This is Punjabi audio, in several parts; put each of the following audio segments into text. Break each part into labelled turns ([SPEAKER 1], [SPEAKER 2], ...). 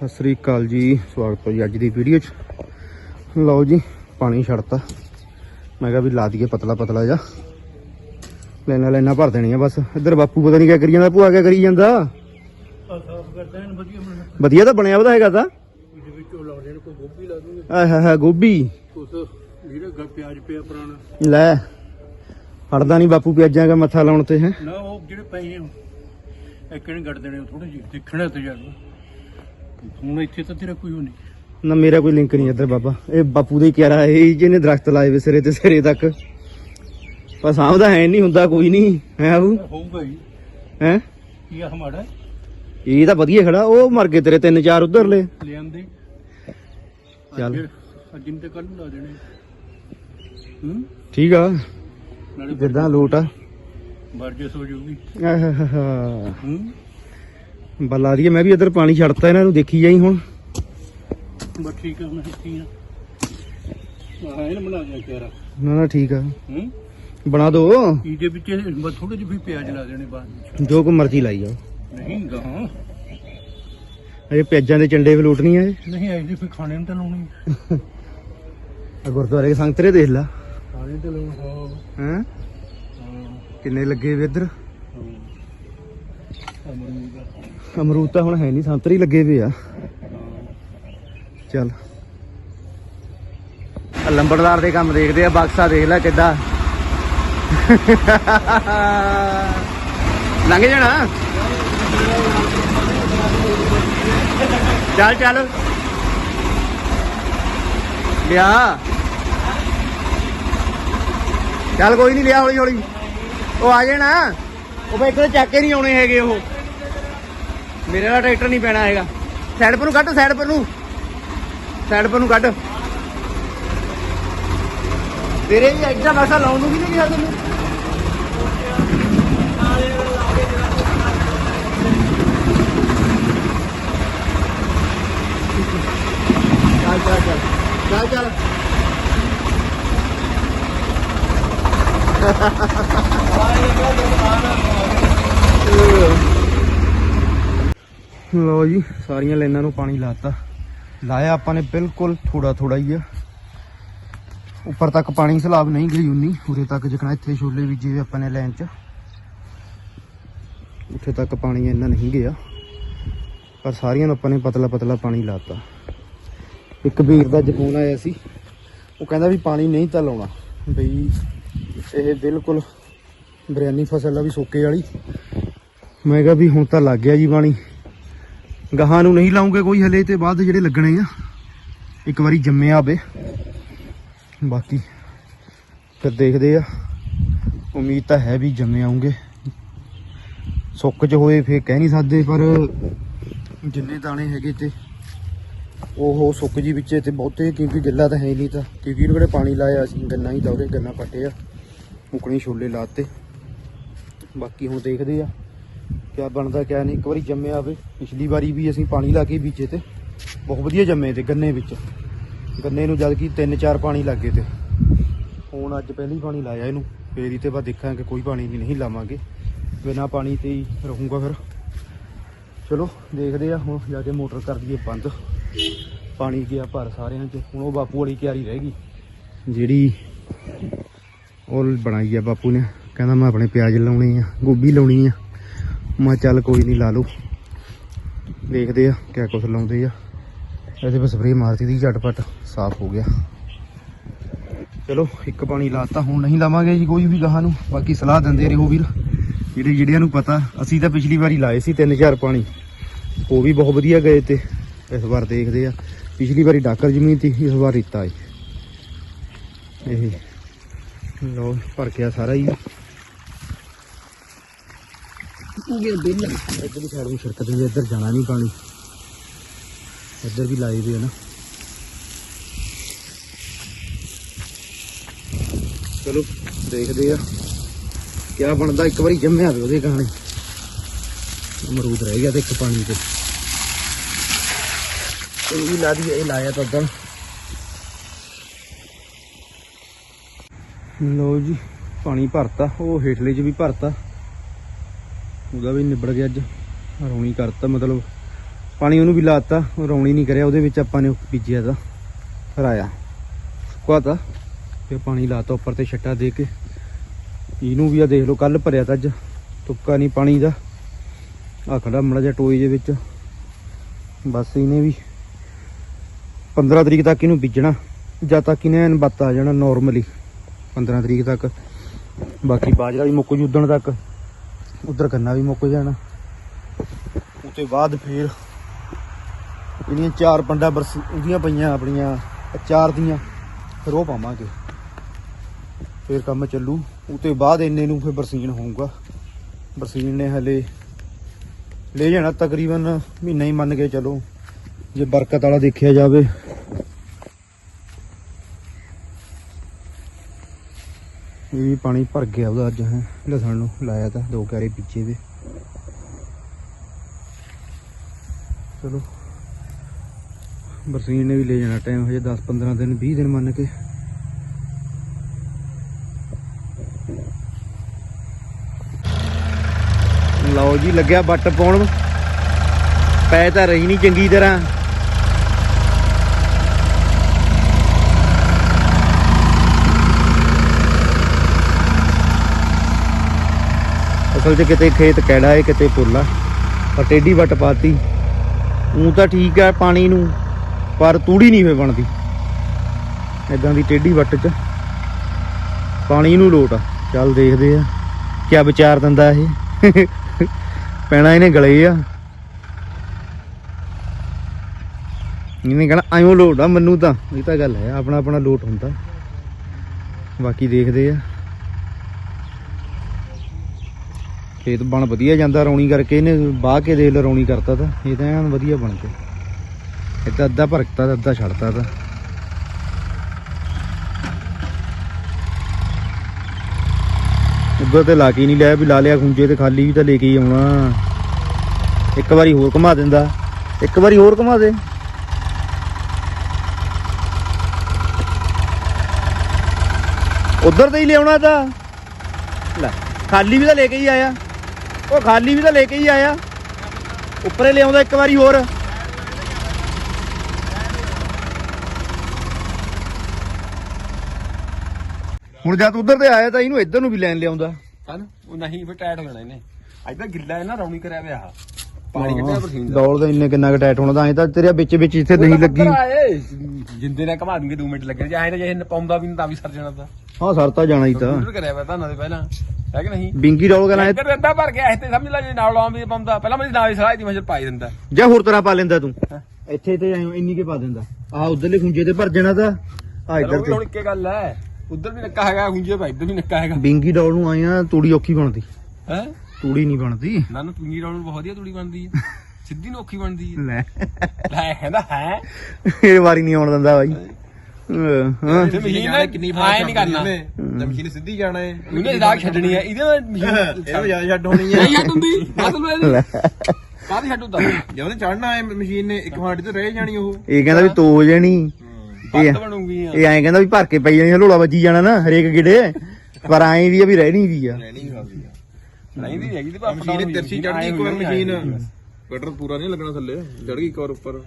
[SPEAKER 1] ਸਤਿ ਸ੍ਰੀ ਅਕਾਲ ਜੀ, ਸਵਾਗਤ ਹੈ ਅੱਜ ਦੀ ਵੀਡੀਓ 'ਚ। ਲਓ ਜੀ, ਪਾਣੀ ਛੱਡਤਾ। ਮੈਂ ਕਿਹਾ ਵੀ ਲਾ ਦਈਏ ਪਤਲਾ ਪਤਲਾ ਜਾ ਲੈਣਾ ਲੈਣਾ ਭਰ ਦੇਣੀ ਆ ਬਸ। ਇੱਧਰ ਬਾਪੂ ਪਤਾ ਨਹੀਂ ਕਿਆ ਕਰੀ ਜਾਂਦਾ, ਭੂਆ ਕਿਆ ਕਰੀ ਜਾਂਦਾ?
[SPEAKER 2] ਵਧੀਆ
[SPEAKER 1] ਤਾਂ ਬਣਿਆ ਉਹਦਾ ਹੈਗਾ ਤਾਂ।
[SPEAKER 2] ਗੋਭੀ
[SPEAKER 1] ਆਹ ਹਾ ਗੋਭੀ। ਲੈ, ਫੜਦਾ ਨਹੀਂ ਬਾਪੂ ਪਿਆਜ਼ਾਂ ਦਾ ਮੱਥਾ ਲਾਉਣ ਤੇ, ਹੈ।
[SPEAKER 2] ਨਾ, ਉਹ ਜਿਹੜੇ ਪਏ ਆ ਇੱਕ ਨੇ ਗੱਡ ਦੇਣੇ ਥੋੜੇ ਜਿਹੇ, ਦੇਖਣਾ ਤੇ ਜਾਣਾ ਹੁਣ ਇੱਥੇ ਤਾਂ ਤੇਰਾ ਕੋਈ ਹੋ ਨਹੀਂ।
[SPEAKER 1] ਨਾ ਮੇਰਾ ਕੋਈ ਲਿੰਕ ਨਹੀਂ ਇੱਧਰ ਬਾਬਾ। ਇਹ ਬਾਪੂ ਦੇ ਕਿਆਰਾ ਇਹ ਜਿਹਨੇ ਦਰਖਤ ਲਾਏ ਵੇ ਸਿਰੇ ਤੇ ਸਿਰੇ ਤੱਕ। ਪਰ ਸਾਹਮਣਾ ਹੈ ਨਹੀਂ ਹੁੰਦਾ ਕੋਈ ਨਹੀਂ। ਹੈ ਬਾਬੂ?
[SPEAKER 2] ਹੋਊਗਾ ਹੀ
[SPEAKER 1] ਹੈ?
[SPEAKER 2] ਕੀ ਆ ਹਮਾੜਾ
[SPEAKER 1] ਇਹ ਤਾਂ ਵਧੀਆ ਖੜਾ ਉਹ ਮਰ ਗਏ ਤੇਰੇ ਤਿੰਨ ਚਾਰ ਉਧਰਲੇ।
[SPEAKER 2] ਲਿਆਂਦੇ
[SPEAKER 1] ਚੱਲ।
[SPEAKER 2] ਅੱਜ ਨੂੰ ਤੇ ਕੱਲ ਨੂੰ ਲਾ ਦੇਣੇ। ਹੂੰ?
[SPEAKER 1] ਠੀਕ ਆ।
[SPEAKER 2] ਨਾਲੇ
[SPEAKER 1] ਜਿੱਦਾਂ ਲੋਟ ਆ।
[SPEAKER 2] ਵਰਜਸ ਹੋ ਜਾਊਗੀ। ਹੂੰ?
[SPEAKER 1] ਬੱਲਾ ਦੀ ਮੈਂ ਵੀ ਇੱਧਰ ਪਾਣੀ ਛੱਡਤਾ ਇਹਨਾਂ ਨੂੰ ਦੇਖੀ ਜਾਈ ਹੁਣ।
[SPEAKER 2] ਬਸ ਠੀਕ ਆ ਮੈਂ ਇੱਥੇ ਆ। ਆਹ ਇਹਨੇ ਬਣਾ ਦਿਆ ਕਿਆਰਾ
[SPEAKER 1] ਨਾ ਨਾ ਠੀਕ ਆ।
[SPEAKER 2] ਹੂੰ?
[SPEAKER 1] ਬਣਾ ਦੋ।
[SPEAKER 2] ਇਹਦੇ ਵਿੱਚ ਬਸ ਥੋੜੇ ਜਿਹੇ ਵੀ ਪਿਆਜ਼ ਲਾ ਦੇਣੇ ਬਾਅਦ ਵਿੱਚ।
[SPEAKER 1] ਜੋ ਕੋ ਮਰਜ਼ੀ ਲਾਈ ਜਾਓ।
[SPEAKER 2] ਨਹੀਂ ਗਾਂ
[SPEAKER 1] ਅਜੇ ਪਿਆਜ਼ਾਂ ਦੇ ਚੰਡੇ ਵੀ ਨਹੀਂ ਆਏ
[SPEAKER 2] ਨਹੀਂ ਆਈ ਜੀ ਫਿਰ ਖਾਣੇ ਨੂੰ ਤਾਂ ਲਾਉਣੀ
[SPEAKER 1] ਆ। ਗੁਰਦੁਆਰੇ ਦੇ ਸੰਗਤਰੇ ਦੇਖ ਲਾ।
[SPEAKER 2] ਖਾਣੇ ਤੇ ਲਾਉਣਾ ਹਾਂ।
[SPEAKER 1] ਕਿੰਨੇ ਲੱਗੇ ਵੇ ਇੱਧਰ?
[SPEAKER 2] ਅਮਰੂਦ
[SPEAKER 1] ਤਾਂ ਹੁਣ ਹੈ ਨਹੀਂ, ਸੰਤਰੀ ਲੱਗੇ ਵੇ ਆ। ਚੱਲ। ਲੰਬੜਦਾਰ ਦੇ ਕੰਮ ਦੇਖਦੇ ਆ, ਬਕਸਾ ਦੇਖ ਲੈ ਕਿੱਦਾਂ। ਲੰਘ ਜਾਣਾ। ਚੱਲ ਚੱਲ। ਲਿਆ। ਚੱਲ ਕੋਈ ਨਹੀਂ, ਲਿਆ ਹੌਲੀ ਹੌਲੀ ਉਹ ਆ ਜਾਣਾ। ਉਹ ਬਈ ਇੱਕ ਚੱਕ ਕੇ ਨਹੀਂ ਆਉਣੇ ਹੈਗੇ ਉਹ। ਮੇਰੇ ਵਾਲਾ ਟਰੈਕਟਰ ਨਹੀਂ ਪੈਣਾ ਹੈਗਾ। ਸਾਈਡ ਪਰ ਨੂੰ ਕੱਢ ਸਾਈਡ ਪਰ ਨੂੰ। ਸਾਈਡ ਪਰ ਨੂੰ ਕੱਢ। ਤੇਰੇ ਵੀ ਐਡਾ ਬਸਾ ਲਾਉਣ ਨੂੰ ਵੀ ਨਹੀਂ ਗਿਆ ਤੈਨੂੰ। ਚੱਲ ਚੱਲ। ਚੱਲ ਚੱਲ। ਲੋ ਜੀ, ਸਾਰੀਆਂ ਲਾਈਨਾਂ ਨੂੰ ਪਾਣੀ ਲਾਤਾ। ਲਾਇਆ ਆਪਾਂ ਨੇ ਬਿਲਕੁਲ ਥੋੜਾ ਥੋੜਾ ਹੀ ਆ। ਉੱਪਰ ਤੱਕ ਪਾਣੀ ਸਲਾਬ ਨਹੀਂ ਗਈ ਉਨੀ, ਉਰੇ ਤੱਕ ਜਿਕਣਾ ਇੱਥੇ ਛੋਲੇ ਬੀਜੇ ਵੇ ਆਪਾਂ ਨੇ ਲਾਈਨ 'ਚ। ਉੱਥੇ ਤੱਕ ਪਾਣੀ ਇੰਨਾ ਨਹੀਂ ਗਿਆ। ਪਰ ਸਾਰੀਆਂ ਨੂੰ ਆਪਾਂ ਨੇ ਪਤਲਾ ਪਤਲਾ ਪਾਣੀ ਲਾਤਾ। ਇੱਕ ਵੀਰ ਦਾ ਜਪੂਨ ਆਇਆ ਸੀ। ਉਹ ਕਹਿੰਦਾ ਵੀ ਪਾਣੀ ਨਹੀਂ ਤਾਂ ਲਾਉਣਾ। ਬਈ ਇਹ ਬਿਲਕੁਲ ਬਰਿਆਨੀ ਫਸਲ ਆ ਵੀ ਸੋਕੇ ਵਾਲੀ। ਮੈਂ ਕਿਹਾ ਵੀ ਹੁਣ ਤਾਂ ਲੱਗ ਗਿਆ ਜੀ ਪਾਣੀ। ਗਾਹਾਂ ਨੂੰ ਨਹੀਂ ਲਾਉਂਗੇ ਕੋਈ ਹਲੇ ਤੇ ਬਾਅਦ ਜਿਹੜੇ ਲੱਗਣੇ ਆ। ਇੱਕ ਵਾਰੀ ਜੰਮਿਆ ਆਵੇ। ਬਾਕੀ ਫਿਰ ਦੇਖਦੇ ਆ। ਉਮੀਦ ਤਾਂ ਹੈ ਵੀ ਜੰਮੇ ਆਉਂਗੇ। ਸੁੱਕ ਚ ਹੋਏ ਫੇਰ ਕਹਿ ਨਹੀਂ ਸਕਦੇ, ਪਰ ਜਿੰਨੇ ਦਾਣੇ ਹੈਗੇ ਤੇ ਉਹ ਸੁੱਕ ਜੀ ਵਿੱਚ ਤੇ ਬਹੁਤੇ, ਕਿਉਂਕਿ ਗਿੱਲਾ ਤਾਂ ਹੈ ਹੀ ਨਹੀਂ ਤਾਂ। ਕਿਉਂਕਿ ਇਹਨੂੰ ਕਿਹੜੇ ਪਾਣੀ ਲਾਇਆ ਸੀ ਗੰਨਾ ਹੀ ਤਾਂ ਉਹਦੇ ਗੰਨਾ ਪੱਟੇ ਆ। ਮੁਕਣੀ ਛੋਲੇ ਲਾਤੇ। ਬਾਕੀ ਹੁਣ ਦੇਖਦੇ ਆ, ਕਿਆ ਬਣਦਾ, ਕਿਆ ਨਹੀਂ। ਇੱਕ ਵਾਰੀ ਜੰਮਿਆ ਆਵੇ ਪਿਛਲੀ ਵਾਰੀ ਵੀ ਅਸੀਂ ਪਾਣੀ ਲਾ ਕੇ ਬੀਜੇ ਤੇ, ਬਹੁਤ ਵਧੀਆ ਜੰਮੇ ਤੇ ਗੰਨੇ ਵਿੱਚ। ਗੰਨੇ ਨੂੰ ਜਦ ਕਿ ਤਿੰਨ ਚਾਰ ਪਾਣੀ ਲੱਗੇ ਤੇ। ਹੁਣ ਅੱਜ ਪਹਿਲੀ ਪਾਣੀ ਲਾਇਆ ਇਹਨੂੰ। ਫੇਰ ਹੀ ਤੇ ਬਾਅਦ ਦੇਖਾਂਗੇ, ਕੋਈ ਪਾਣੀ ਵੀ ਨਹੀਂ ਲਾਵਾਂਗੇ। ਬਿਨਾ ਪਾਣੀ ਤੇ ਹੀ ਰਹੂੰਗਾ ਫਿਰ। ਚਲੋ, ਦੇਖਦੇ ਆ ਹੁਣ, ਜਾ ਕੇ ਮੋਟਰ ਕਰ ਦਈਏ ਬੰਦ। ਪਾਣੀ ਗਿਆ ਭਰ ਸਾਰਿਆਂ 'ਚ, ਹੁਣ ਉਹ ਬਾਪੂ ਵਾਲੀ ਕਿਆਰੀ ਰਹਿ ਗਈ। ਜਿਹੜੀ ਉਹ ਬਣਾਈ ਆ ਬਾਪੂ ਨੇ, ਕਹਿੰਦਾ ਮੈਂ ਆਪਣੇ ਪਿਆਜ਼ ਲਾਉਣੇ ਆ, ਗੋਭੀ ਲਾਉਣੀ ਆ। ਮੈਂ ਕਿਹਾ ਚੱਲ ਕੋਈ ਨਹੀਂ ਲਾ ਲਓ। ਦੇਖਦੇ ਆ ਕਿਆ ਕੁਛ ਲਾਉਂਦੇ ਆ। ਇਹਦੇ ਪਰ ਸਪਰੇਅ ਮਾਰਤੀ ਦੀ ਝਟਪਟ, ਸਾਫ਼ ਹੋ ਗਿਆ। ਚਲੋ, ਇੱਕ ਪਾਣੀ ਲਾਤਾ, ਹੁਣ ਨਹੀਂ ਲਾਵਾਂਗੇ ਜੀ ਕੋਈ ਵੀ ਗਾਹਾਂ ਨੂੰ। ਬਾਕੀ ਸਲਾਹ ਦਿੰਦੇ ਰਹੋ ਵੀਰ। ਜਿਹੜੇ ਜਿਹੜਿਆਂ ਨੂੰ ਪਤਾ, ਅਸੀਂ ਤਾਂ ਪਿਛਲੀ ਵਾਰੀ ਲਾਏ ਸੀ ਤਿੰਨ ਚਾਰ ਪਾਣੀ। ਉਹ ਵੀ ਬਹੁਤ ਵਧੀਆ ਗਏ ਤੇ, ਇਸ ਵਾਰ ਦੇਖਦੇ ਆ। ਪਿਛਲੀ ਵਾਰੀ ਡਾਕਰ ਜ਼ਮੀਨ ਸੀ ਇਸ ਵਾਰ ਰੇਤਾ ਏ। ਇਹ ਲੋ ਭਰ ਗਿਆ ਸਾਰਾ ਹੀ।
[SPEAKER 2] ਇਹ ਬਿੱਲ।
[SPEAKER 1] ਇੱਧਰ ਵੀ ਸਾਈਡ ਨੂੰ ਛਿੜਕ ਦੇ ਇੱਧਰ ਜਾਣਾ ਨਹੀਂ ਪਾਣੀ। ਇੱਧਰ ਵੀ ਲਾਏ ਦੇ ਆ ਨਾ। ਚਲੋ ਦੇਖਦੇ ਆ। ਕਿਆ ਬਣਦਾ ਇੱਕ ਵਾਰੀ ਜੰਮਿਆ ਵੇ ਉਹਦੇ ਗਾਣੇ। ਅਮਰੂਦ ਰਹਿ ਗਿਆ ਤੇ ਇੱਕ ਪਾਣੀ ਤੇ। ਇਹ ਵੀ ਲਾ ਦੀ ਇਹ ਲਾਇਆ ਤਾਂ ਉਦੋਂ ਲੋ ਜੀ, ਪਾਣੀ ਭਰਤਾ, ਉਹ ਹੇਠਲੇ 'ਚ ਵੀ ਭਰਤਾ। ਉਹਦਾ ਵੀ ਨਿਬੜ ਗਿਆ ਅੱਜ, ਰੌਣੀ ਕਰਤਾ, ਮਤਲਬ ਪਾਣੀ ਉਹਨੂੰ ਵੀ ਲਾਤਾ ਉਹ ਰੌਣੀ ਨਹੀਂ ਕਰਿਆ, ਉਹਦੇ ਵਿੱਚ ਆਪਾਂ ਨੇ ਉਹ ਬੀਜਿਆ ਦਾ ਹਰਾਇਆ ਸੁੱਕਾ ਤਾ ਫਿਰ ਪਾਣੀ ਲਾਤਾ ਉੱਪਰ ਤੇ ਛੱਟਾ ਦੇ ਕੇ। ਇਹਨੂੰ ਵੀ ਆ ਦੇਖ ਲਓ ਕੱਲ ਭਰਿਆ ਤਾਂ ਅੱਜ, ਤੁੱਕਾ ਨਹੀਂ ਪਾਣੀ ਦਾ। ਆ ਖੜਾ ਮੜਾ ਜਿਹਾ ਟੋਈ ਦੇ ਵਿੱਚ। ਬਸ ਇਹਨੇ ਵੀ 15 ਤਰੀਕ ਤੱਕ ਇਹਨੂੰ ਬੀਜਣਾ, ਜਦ ਤੱਕ ਇਹਨੇ ਐਨ ਬੱਤ ਆ ਜਾਣਾ ਨਾਰਮਲੀ 15 ਤਰੀਕ ਤੱਕ। ਬਾਕੀ ਬਾਜਰਾ ਵੀ ਮੁੱਕ ਜੂ ਉਦਣ ਤੱਕ, ਉਧਰ ਗੰਨਾ ਵੀ ਮੁੱਕ ਜਾਣਾ। ਉਤੇ ਬਾਅਦ ਫੇਰ ਇਹਦੀਆਂ ਚਾਰ ਪੰਡਾ ਬਰਸ, ਉਹਦੀਆਂ ਪਈਆਂ ਆਪਣੀਆਂ ਚਾਰ ਦੀਆਂ, ਫਿਰ ਉਹ ਪਾਵਾਂਗੇ। ਫਿਰ ਕੰਮ ਚੱਲੂ ਉਤੇ ਬਾਅਦ ਇੰਨੇ ਨੂੰ ਫਿਰ ਬਰਸੀਨ ਹੋਊਗਾ। ਬਰਸੀਨ ਨੇ ਹਲੇ ਲੈ ਜਾਣਾ ਤਕਰੀਬਨ ਮਹੀਨਾ ਹੀ ਮੰਨ ਕੇ ਚਲੋ, ਜੇ ਬਰਕਤ ਵਾਲਾ ਦੇਖਿਆ ਜਾਵੇ। ਇਹ ਵੀ ਪਾਣੀ ਭਰ ਗਿਆ ਉਹਦਾ ਅੱਜ, ਹੈ। ਲਸਣ ਨੂੰ ਲਾਇਆ ਤਾਂ, ਦੋ ਕਿਆਰੇ ਪਿੱਛੇ ਦੇ। ਚਲੋ। ਬਰਸੀਨ ਨੇ ਵੀ ਲੈ ਜਾਣਾ ਟਾਈਮ ਹਜੇ 10 15 ਦਿਨ 20 ਦਿਨ ਮੰਨ ਕੇ। ਲਓ ਜੀ, ਲੱਗਿਆ ਬੱਟ ਪਾਉਣ। ਪੈ ਤਾਂ ਰਹੀ ਨਹੀਂ ਚੰਗੀ ਤਰ੍ਹਾਂ। ਅਸਲ 'ਚ ਕਿਤੇ ਖੇਤ ਕਿਹੜਾ ਏ, ਕਿਤੇ ਪੁੱਲਾ ਪਰ ਟੇਢੀ ਵੱਟ ਪਾਤੀ। ਉਹ ਤਾਂ ਠੀਕ ਹੈ ਪਾਣੀ ਨੂੰ, ਪਰ ਤੂੜੀ ਨਹੀਂ ਫੇ ਬਣਦੀ। ਇਦਾਂ ਦੀ ਟੇਢੀ ਵੱਟ 'ਚ ਪਾਣੀ ਨੂੰ ਲੋਟ ਆ। ਚੱਲ ਦੇਖਦੇ ਆ, ਕਿਆ ਵਿਚਾਰ ਦਿੰਦਾ ਇਹ। ਪੈਣਾ ਇਹਨੇ ਗਲੇ ਆ। ਇਹਨੇ ਕਹਣਾ, ਆਇਓ ਲੋਟ ਆ, ਮੈਨੂੰ ਤਾਂ। ਇਹ ਤਾਂ ਗੱਲ ਹੈ ਆਪਣਾ ਆਪਣਾ ਲੋਟ ਹੁੰਦਾ। ਬਾਕੀ ਦੇਖਦੇ ਆ। ਖੇਤ ਬਣ ਵਧੀਆ ਜਾਂਦਾ ਰੌਣੀ ਕਰਕੇ, ਇਹਨੇ ਬਾਹ ਕੇ ਦੇਖ ਲ ਰੌਣੀ ਕਰਤਾ ਤਾਂ, ਇਹ ਤਾਂ ਐਨ ਵਧੀਆ ਬਣ ਗਿਆ। ਇਹ ਤਾਂ ਅੱਧਾ ਭਰਕਤਾ ਤਾਂ ਅੱਧਾ ਛੱਡਤਾ ਤਾਂ। ਉੱਧਰ ਤੇ ਲਾ ਕੇ ਨਹੀਂ ਲਿਆ ਵੀ ਲਾ ਲਿਆ ਖੁੰਝੇ ਤੇ ਖਾਲੀ ਵੀ ਤਾਂ ਲੈ ਕੇ ਹੀ ਆਉਣਾ। ਇੱਕ ਵਾਰੀ ਹੋਰ ਘੁਮਾ ਦਿੰਦਾ। ਇੱਕ ਵਾਰੀ ਹੋਰ ਘੁਮਾ ਦੇ। ਉਧਰ ਤੇ ਹੀ ਲਿਆਉਣਾ ਤਾਂ। ਲੈ, ਖਾਲੀ ਵੀ ਤਾਂ ਲੈ ਕੇ ਹੀ ਆਇਆ। ਉਹ ਖਾਲੀ ਵੀ ਤਾਂ ਲੈ ਕੇ ਹੀ ਆਇਆ। ਉੱਪਰੇ ਲਿਆਉਂਦਾ ਇੱਕ ਵਾਰੀ ਹੋਰ। ਹੁਣ ਜਦ ਉਧਰ ਤੇ ਆਇਆ ਤਾਂ ਇਹਨੂੰ ਇੱਧਰ ਨੂੰ ਵੀ ਲੈਣ ਲਿਆਉਂਦਾ।
[SPEAKER 3] ਹਨ ਉਹ ਨਹੀਂ, ਫਿਰ ਟਾਇਟ ਹੋ ਜਾਣਾ ਇਹਨੇ। ਅੱਜ ਤਾਂ ਗਿੱਲਾ ਹੈ ਨਾ, ਰੌਣੀ ਕਰਿਆ ਪਿਆ ਆਹ। ਪਾਣੀ ਦਾ
[SPEAKER 1] ਦਾ ਇੰਨੇ ਕਿੰਨਾ ਕੁ ਟਾਈਟ ਹੋਣਾ ਤਾਂ ਐਂ ਤਾਂ ਤੇਰੇ ਵਿੱਚ ਵਿੱਚ ਇੱਥੇ ਨਹੀਂ ਲੱਗੀ।
[SPEAKER 3] ਜਿੰਦੇ ਨਾਲ ਘਮਾ ਦੂੰਗੇ 2 ਮਿੰਟ ਲੱਗਣੇ ਜੇ ਐਂ ਤਾਂ ਜੇ ਪਾਉਂਦਾ ਵੀ ਨਹੀਂ ਤਾਂ ਵੀ ਸਰ ਜਾਣਾ ਤਾਂ।
[SPEAKER 1] ਹਾਂ ਸਰ ਤਾਂ ਜਾਣਾ ਹੀ ਤਾਂ।
[SPEAKER 3] ਕੰਪਿਊਟਰ ਕਰਿਆ ਪਿਆ ਤਾਂ ਦੇ ਪਹਿਲਾਂ ਹੈ ਕਿ ਨਹੀਂ?
[SPEAKER 1] ਬਿੰਗੀ ਡੌਲ ਕਹਿੰਦਾ
[SPEAKER 3] ਟੈਂਕਰ ਅੱਧਾ ਭਰ ਗਿਆ ਇੱਥੇ ਸਮਝ ਲੈ ਜੇ ਨਾਲ ਲਾਉਂ ਵੀ ਪਾਉਂਦਾ। ਪਹਿਲਾਂ ਮੇਰੀ ਨਾਲ ਸਲਾਹ ਦੀ ਮਜਰ ਪਾਈ ਦਿੰਦਾ।
[SPEAKER 1] ਜਾਂ ਹੋਰ ਤਰ੍ਹਾਂ ਪਾ ਲੈਂਦਾ ਤੂੰ। ਇੱਥੇ ਤੇ ਐਂ ਇੰਨੀ ਕੇ ਪਾ ਦਿੰਦਾ। ਆਹ ਉਧਰਲੇ ਖੁੰਝੇ ਤੇ ਭਰ ਜਾਣਾ ਤਾਂ। ਆ ਇੱਧਰ ਤੇ।
[SPEAKER 3] ਹੁਣ ਇੱਕੇ ਗੱਲ ਹੈ। ਉਧਰ ਵੀ ਨੱਕਾ ਹੈਗਾ ਹੁੰਜੇ ਭਾਈ ਇੱਧਰ ਵੀ ਨੱਕਾ ਹੈਗਾ।
[SPEAKER 1] ਬਿੰਗੀ ਡੌਲ ਨੂੰ ਆਇਆ ਤੂੜੀ ਔਖੀ ਬਣਦੀ।
[SPEAKER 3] ਹੈ?
[SPEAKER 1] ਤੂੜੀ ਨਹੀਂ ਬਣਦੀ।
[SPEAKER 3] ਨਾ ਨਾ ਤੁੰਗੀ ਰੌਣ ਬਹੁਤ ਵਧੀਆ ਤੂੜੀ ਬਣਦੀ ਹੈ ਸਿੱਧੀ ਨੂੰ ਔਖੀ ਬਣਦੀ ਹੈ
[SPEAKER 1] ਲੈ।
[SPEAKER 3] ਲੈ ਕਹਿੰਦਾ ਹੈ।
[SPEAKER 1] ਇਹ ਵਾਰੀ ਨਹੀਂ ਆਉਣ ਦਿੰਦਾ ਬਾਈ। ਹਾਂ।
[SPEAKER 3] ਤੇ ਮਸ਼ੀਨ ਨੇ ਕਿੰਨੀ ਫਾਇਦਾ ਨਹੀਂ ਕਰਨਾ।
[SPEAKER 4] ਤੇ ਮਸ਼ੀਨ ਸਿੱਧੀ ਜਾਣਾ ਹੈ
[SPEAKER 3] ਉਹਨੇ ਰਾਗ ਛੱਡਣੀ ਹੈ ਇਹਦੇ ਨਾਲ ਮਸ਼ੀਨ
[SPEAKER 4] ਇਹ ਜ਼ਿਆਦਾ ਛੱਡ ਹੋਣੀ ਹੈ
[SPEAKER 3] ਨਹੀਂ ਛੱਡ ਹੁੰਦੀ। ਮਤਲਬ ਇਹਦੀ
[SPEAKER 1] ਲੈ।
[SPEAKER 3] ਕਾਹਦੀ ਛੱਡ ਹੁੰਦਾ?
[SPEAKER 4] ਜੇ ਉਹਨੇ ਚੜਨਾ ਹੈ ਮਸ਼ੀਨ ਨੇ ਇੱਕ ਫਾਂਟ ਤੇ ਰਹਿ ਜਾਣੀ ਉਹ।
[SPEAKER 1] ਇਹ ਕਹਿੰਦਾ ਵੀ ਤੋ ਹੋ। ਜਾਣੀ ਇਹ
[SPEAKER 3] ਬੱਤ ਬਣੂਗੀ ਆ।
[SPEAKER 1] ਇਹ ਐਂ ਕਹਿੰਦਾ ਵੀ ਭਰ ਕੇ ਪਈ ਜਾਣੀ ਹਲੋਲਾ ਵੱਜੀ ਜਾਣਾ ਨਾ ਹਰੇਕ ਗਿੜੇ ਪਰ ਐਂ ਵੀ ਆ ਵੀ ਰਹਿਣੀ ਵੀ ਆ।
[SPEAKER 4] ਰਹਿਣੀ ਨਹੀਂ
[SPEAKER 3] ਦੀ ਹੈਗੀ ਤੇ
[SPEAKER 4] ਮਸ਼ੀਨ ਨੇ ਤਿਰਛੀ ਚੜਨੀ ਇੱਕ ਵਾਰ ਮਸ਼ੀਨ। ਕਟਰ ਪੂਰਾ ਨਹੀਂ ਲੱਗਣਾ ਥੱਲੇ ਚੜ ਗਈ ਇੱਕ ਵਾਰ ਉੱਪਰ।